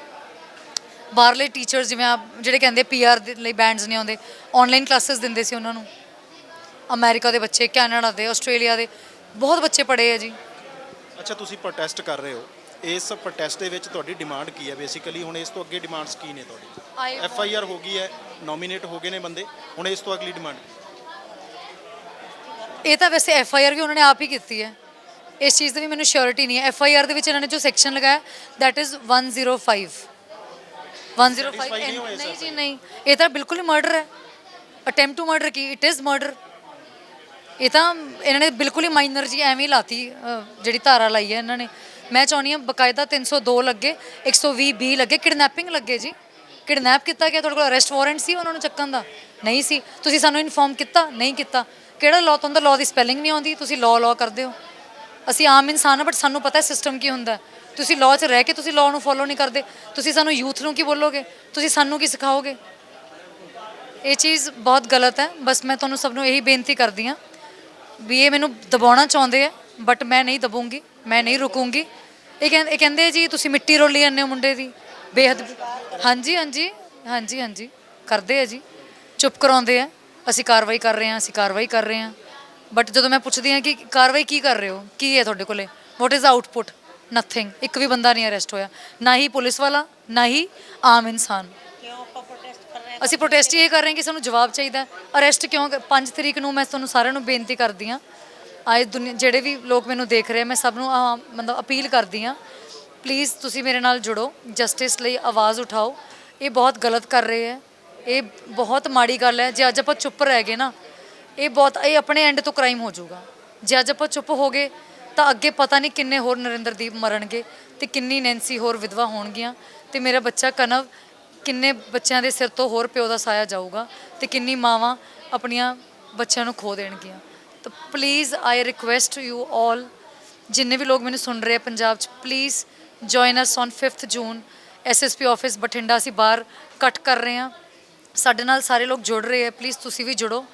ਬਾਹਰਲੇ ਟੀਚਰਸ ਜਿਵੇਂ ਆਪ ਜਿਹੜੇ ਕਹਿੰਦੇ ਪੀਆਰ ਦੇ ਲਈ ਬੈਂਡਸ ਨਹੀਂ ਆਉਂਦੇ ਆਨਲਾਈਨ ਕਲਾਸਿਸ ਦਿੰਦੇ ਸੀ ਉਹਨਾਂ ਨੂੰ। ਅਮਰੀਕਾ ਦੇ ਬੱਚੇ ਕੈਨੇਡਾ ਦੇ ਆਸਟ੍ਰੇਲੀਆ ਦੇ ਬਹੁਤ ਬੱਚੇ ਪੜ੍ਹੇ ਆ ਜੀ। ਅੱਛਾ ਤੁਸੀਂ ਪ੍ਰੋਟੈਸਟ ਕਰ ਰਹੇ ਹੋ। ਇਸ ਪ੍ਰੋਟੈਸਟ ਦੇ ਵਿੱਚ ਤੁਹਾਡੀ ਡਿਮਾਂਡ ਕੀ ਹੈ? ਬੇਸਿਕਲੀ ਹੁਣ ਇਸ ਤੋਂ ਅੱਗੇ ਡਿਮਾਂਡਸ ਕੀ ਨੇ ਤੁਹਾਡੀ? I ਐਫ ਆਈ ਆਰ ਹੋ ਗਈ ਹੈ ਨੋਮੀਨੇਟ ਹੋ ਗਏ ਨੇ ਬੰਦੇ। ਹੁਣ ਇਸ ਤੋਂ ਅਗਲੀ ਡਿਮਾਂਡ ਇਹ ਤਾਂ ਵੈਸੇ ਐਫ ਆਈ ਆਰ ਵੀ ਉਹਨਾਂ ਨੇ ਆਪ ਹੀ ਕੀਤੀ ਹੈ। ਇਸ ਚੀਜ਼ ਦੀ ਵੀ ਮੈਨੂੰ ਸ਼ੋਰਿਟੀ ਨਹੀਂ ਹੈ। ਐਫ ਆਈ ਆਰ ਦੇ ਵਿੱਚ ਇਹਨਾਂ ਨੇ ਜੋ ਸੈਕਸ਼ਨ ਲਗਾਇਆ that is 105 105 Satisfy ਨਹੀਂ ਜੀ ਨਹੀਂ। ਇਹ ਤਾਂ ਬਿਲਕੁਲ ਹੀ ਮਰਡਰ ਹੈ। ਅਟੈਂਪਟ ਟੂ ਮਰਡਰ ਕੀ? ਇਟ ਇਜ਼ ਮਰਡਰ ਇਹ ਤਾਂ ਇਹਨਾਂ ਨੇ ਬਿਲਕੁਲ ਹੀ ਮਾਈਨਰ ਜੀ ਐਵੇਂ ਹੀ ਲਾਤੀ ਜਿਹੜੀ ਧਾਰਾ ਲਾਈ ਹੈ ਇਹਨਾਂ ਨੇ। ਮੈਂ ਚਾਹੁੰਦੀ ਹਾਂ ਬਕਾਇਦਾ 302 ਲੱਗੇ 120 ਬੀ ਲੱਗੇ। ਕਿਡਨੈਪਿੰਗ ਲੱਗੇ ਜੀ। ਕਿਡਨੈਪ ਕੀਤਾ ਗਿਆ ਤੁਹਾਡੇ ਕੋਲ ਅਰੈਸਟ ਵਾਰੰਟ ਸੀ ਉਹਨਾਂ ਨੂੰ ਚੱਕਣ ਦਾ? ਨਹੀਂ ਸੀ। ਤੁਸੀਂ ਸਾਨੂੰ ਇਨਫੋਰਮ ਕੀਤਾ? ਨਹੀਂ ਕੀਤਾ। ਕਿਹੜਾ ਲਾਅ ਤੁਹਾਨੂੰ ਲਾਅ ਦੀ ਸਪੈਲਿੰਗ ਨਹੀਂ ਆਉਂਦੀ? ਤੁਸੀਂ ਲਾਅ ਲਾਅ ਕਰਦੇ ਹੋ। ਅਸੀਂ ਆਮ ਇਨਸਾਨ ਹਾਂ ਬਟ ਸਾਨੂੰ ਪਤਾ ਹੈ ਸਿਸਟਮ ਕੀ ਹੁੰਦਾ ਤੁਸੀਂ ਲਾਅ 'ਚ ਰਹਿ ਕੇ ਤੁਸੀਂ ਲਾਅ ਨੂੰ ਫੋਲੋ ਨਹੀਂ ਕਰਦੇ। ਤੁਸੀਂ ਸਾਨੂੰ ਯੂਥ ਨੂੰ ਕੀ ਬੋਲੋਗੇ? ਤੁਸੀਂ ਸਾਨੂੰ ਕੀ ਸਿਖਾਓਗੇ? ਇਹ ਚੀਜ਼ ਬਹੁਤ ਗਲਤ ਹੈ। ਬਸ ਮੈਂ ਤੁਹਾਨੂੰ ਸਭ ਨੂੰ ਇਹੀ ਬੇਨਤੀ ਕਰਦੀ ਹਾਂ ਵੀ ਇਹ ਮੈਨੂੰ ਦਬਾਉਣਾ ਚਾਹੁੰਦੇ ਆ ਬਟ ਮੈਂ ਨਹੀਂ ਦਬੂੰਗੀ, ਮੈਂ ਨਹੀਂ ਰੁਕੂੰਗੀ। ਇਹ ਕਹਿੰਦੇ ਇਹ ਕਹਿੰਦੇ ਜੀ, ਤੁਸੀਂ ਮਿੱਟੀ ਰੋਲੀ ਜਾਂਦੇ ਹੋ ਮੁੰਡੇ ਦੀ। ਬੇਹੱਦ, ਹਾਂਜੀ ਹਾਂਜੀ ਹਾਂਜੀ ਹਾਂਜੀ। ਕਰਦੇ ਆ ਜੀ। ਚੁੱਪ ਕਰਾਉਂਦੇ ਆ। ਅਸੀਂ ਕਾਰਵਾਈ ਕਰ ਰਹੇ ਹਾਂ, ਅਸੀਂ ਕਾਰਵਾਈ ਕਰ ਰਹੇ ਹਾਂ। ਬਟ ਜਦੋਂ ਮੈਂ ਪੁੱਛਦੀ ਹਾਂ ਕਿ ਕਾਰਵਾਈ ਕੀ ਕਰ ਰਹੇ ਹੋ? ਕੀ ਹੈ ਤੁਹਾਡੇ ਕੋਲੇ? ਵਾਟ ਇਜ਼ ਆਊਟਪੁੱਟ ਨਥਿੰਗ ਇੱਕ ਵੀ ਬੰਦਾ ਨਹੀਂ ਅਰੈਸਟ ਹੋਇਆ। ਨਾ ਹੀ ਪੁਲਿਸ ਵਾਲਾ, ਨਾ ਹੀ ਆਮ ਇਨਸਾਨ। ਕਿਉਂ ਪ੍ਰੋਟੈਸਟ ਕਰ ਅਸੀਂ ਪ੍ਰੋਟੈਸਟ ਇਹ ਕਰ ਰਹੇ ਹਾਂ ਕਿ ਸਾਨੂੰ ਜਵਾਬ ਚਾਹੀਦਾ ਅਰੈਸਟ ਕਿਉਂ 5 ਤਰੀਕ ਨੂੰ ਮੈਂ ਤੁਹਾਨੂੰ ਸਾਰਿਆਂ ਨੂੰ ਬੇਨਤੀ ਕਰਦੀ ਹਾਂ। ਆਏ ਦੁਨੀਆ, ਜਿਹੜੇ ਵੀ ਲੋਕ ਮੈਨੂੰ ਦੇਖ ਰਹੇ ਮੈਂ ਸਭ ਨੂੰ ਆਹ ਮਤਲਬ ਅਪੀਲ ਕਰਦੀ ਹਾਂ। ਪਲੀਜ਼ ਤੁਸੀਂ ਮੇਰੇ ਨਾਲ ਜੁੜੋ। ਜਸਟਿਸ ਲਈ ਆਵਾਜ਼ ਉਠਾਓ। ਇਹ ਬਹੁਤ ਗਲਤ ਕਰ ਰਹੇ ਹੈ। ਇਹ ਬਹੁਤ ਮਾੜੀ ਗੱਲ ਹੈ। ਜੇ ਅੱਜ ਆਪਾਂ ਚੁੱਪ ਰਹਿ ਗਏ ਨਾ ਇਹ ਬਹੁਤ, ਇਹ ਆਪਣੇ ਐਂਡ ਤੋਂ ਕ੍ਰਾਈਮ ਹੋ ਜਾਊਗਾ। ਜੇ ਅੱਜ ਆਪਾਂ ਚੁੱਪ ਹੋ ਗਏ, ਤਾਂ ਅੱਗੇ ਪਤਾ ਨਹੀਂ ਕਿੰਨੇ ਹੋਰ ਨਰਿੰਦਰਦੀਪ ਮਰਨਗੇ ਤੇ ਕਿੰਨੀ ਨੈਂਸੀ ਹੋਰ ਵਿਧਵਾ ਹੋਣਗੀਆਂ ਤੇ ਮੇਰਾ ਬੱਚਾ ਕਨਵ ਕਿੰਨੇ ਬੱਚਿਆਂ ਦੇ ਸਿਰ ਤੋਂ ਹੋਰ ਪਿਓ ਦਾ ਸਾਇਆ ਜਾਊਗਾ ਤੇ ਕਿੰਨੀ ਮਾਵਾਂ ਆਪਣੀਆਂ ਬੱਚਿਆਂ ਨੂੰ ਖੋ ਦੇਣਗੀਆਂ। ਤਾਂ please I request you all ਜਿੰਨੇ ਵੀ ਲੋਕ ਮੈਨੂੰ ਸੁਣ ਰਹੇ ਆ ਪੰਜਾਬ 'ਚ please join us on 5th June SSP office Bathinda ਅਸੀਂ ਬਾਹਰ ਕੱਟ ਕਰ ਰਹੇ ਹਾਂ। ਸਾਡੇ ਨਾਲ ਸਾਰੇ ਲੋਕ ਜੁੜ ਰਹੇ ਆ ਪਲੀਜ਼ ਤੁਸੀਂ ਵੀ ਜੁੜੋ।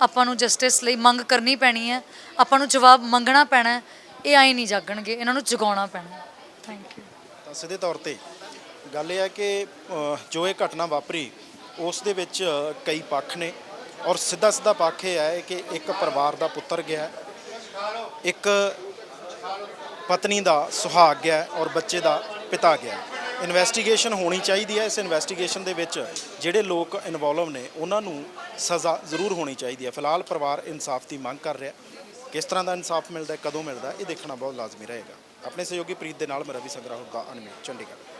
ਆਪਾਂ ਨੂੰ ਜਸਟਿਸ ਲਈ ਮੰਗ ਕਰਨੀ ਪੈਣੀ ਹੈ ਆਪਾਂ ਨੂੰ ਜਵਾਬ ਮੰਗਣਾ ਪੈਣਾ ਹੈ ਇਹ ਆਏ ਨਹੀਂ ਜਾਗਣਗੇ ਇਹਨਾਂ ਨੂੰ ਜਗਾਉਣਾ ਪੈਣਾ ਥੈਂਕ ਯੂ ਤਾਂ ਸਿੱਧੇ ਤੌਰ ਤੇ ਗੱਲ ਇਹ ਹੈ ਕਿ ਅਹ, ਜੋ ਇਹ ਘਟਨਾ ਵਾਪਰੀ ਉਸ ਦੇ ਵਿੱਚ ਕਈ ਪੱਖ ਨੇ ਔਰ ਸਿੱਧਾ ਸਿੱਧਾ ਪੱਖ ਇਹ ਹੈ ਕਿ ਇੱਕ ਪਰਿਵਾਰ ਦਾ ਪੁੱਤਰ ਗਿਆ ਇੱਕ ਪਤਨੀ ਦਾ ਸੁਹਾਗ ਗਿਆ ਔਰ ਬੱਚੇ ਦਾ ਪਿਤਾ ਗਿਆ ਇਨਵੈਸਟੀਗੇਸ਼ਨ ਹੋਣੀ ਚਾਹੀਦੀ ਹੈ। ਇਸ ਇਨਵੈਸਟੀਗੇਸ਼ਨ ਦੇ ਵਿੱਚ ਜਿਹੜੇ ਲੋਕ ਇਨਵੋਲਵ ਨੇ, ਉਹਨਾਂ ਨੂੰ ਸਜ਼ਾ ਜ਼ਰੂਰ ਹੋਣੀ ਚਾਹੀਦੀ ਹੈ। ਫਿਲਹਾਲ ਪਰਿਵਾਰ ਇਨਸਾਫ ਦੀ ਮੰਗ ਕਰ ਰਿਹਾ। ਕਿਸ ਤਰ੍ਹਾਂ ਦਾ ਇਨਸਾਫ ਮਿਲਦਾ ਕਦੋਂ ਮਿਲਦਾ ਇਹ ਦੇਖਣਾ ਬਹੁਤ ਲਾਜ਼ਮੀ ਰਹੇਗਾ। ਆਪਣੇ ਸਹਿਯੋਗੀ ਪ੍ਰੀਤ ਦੇ ਨਾਲ ਮੈਂ ਰਵੀ ਸੰਗਰਾਹੁਰ ਦਾ ਅਨਮੀ ਚੰਡੀਗੜ੍ਹ।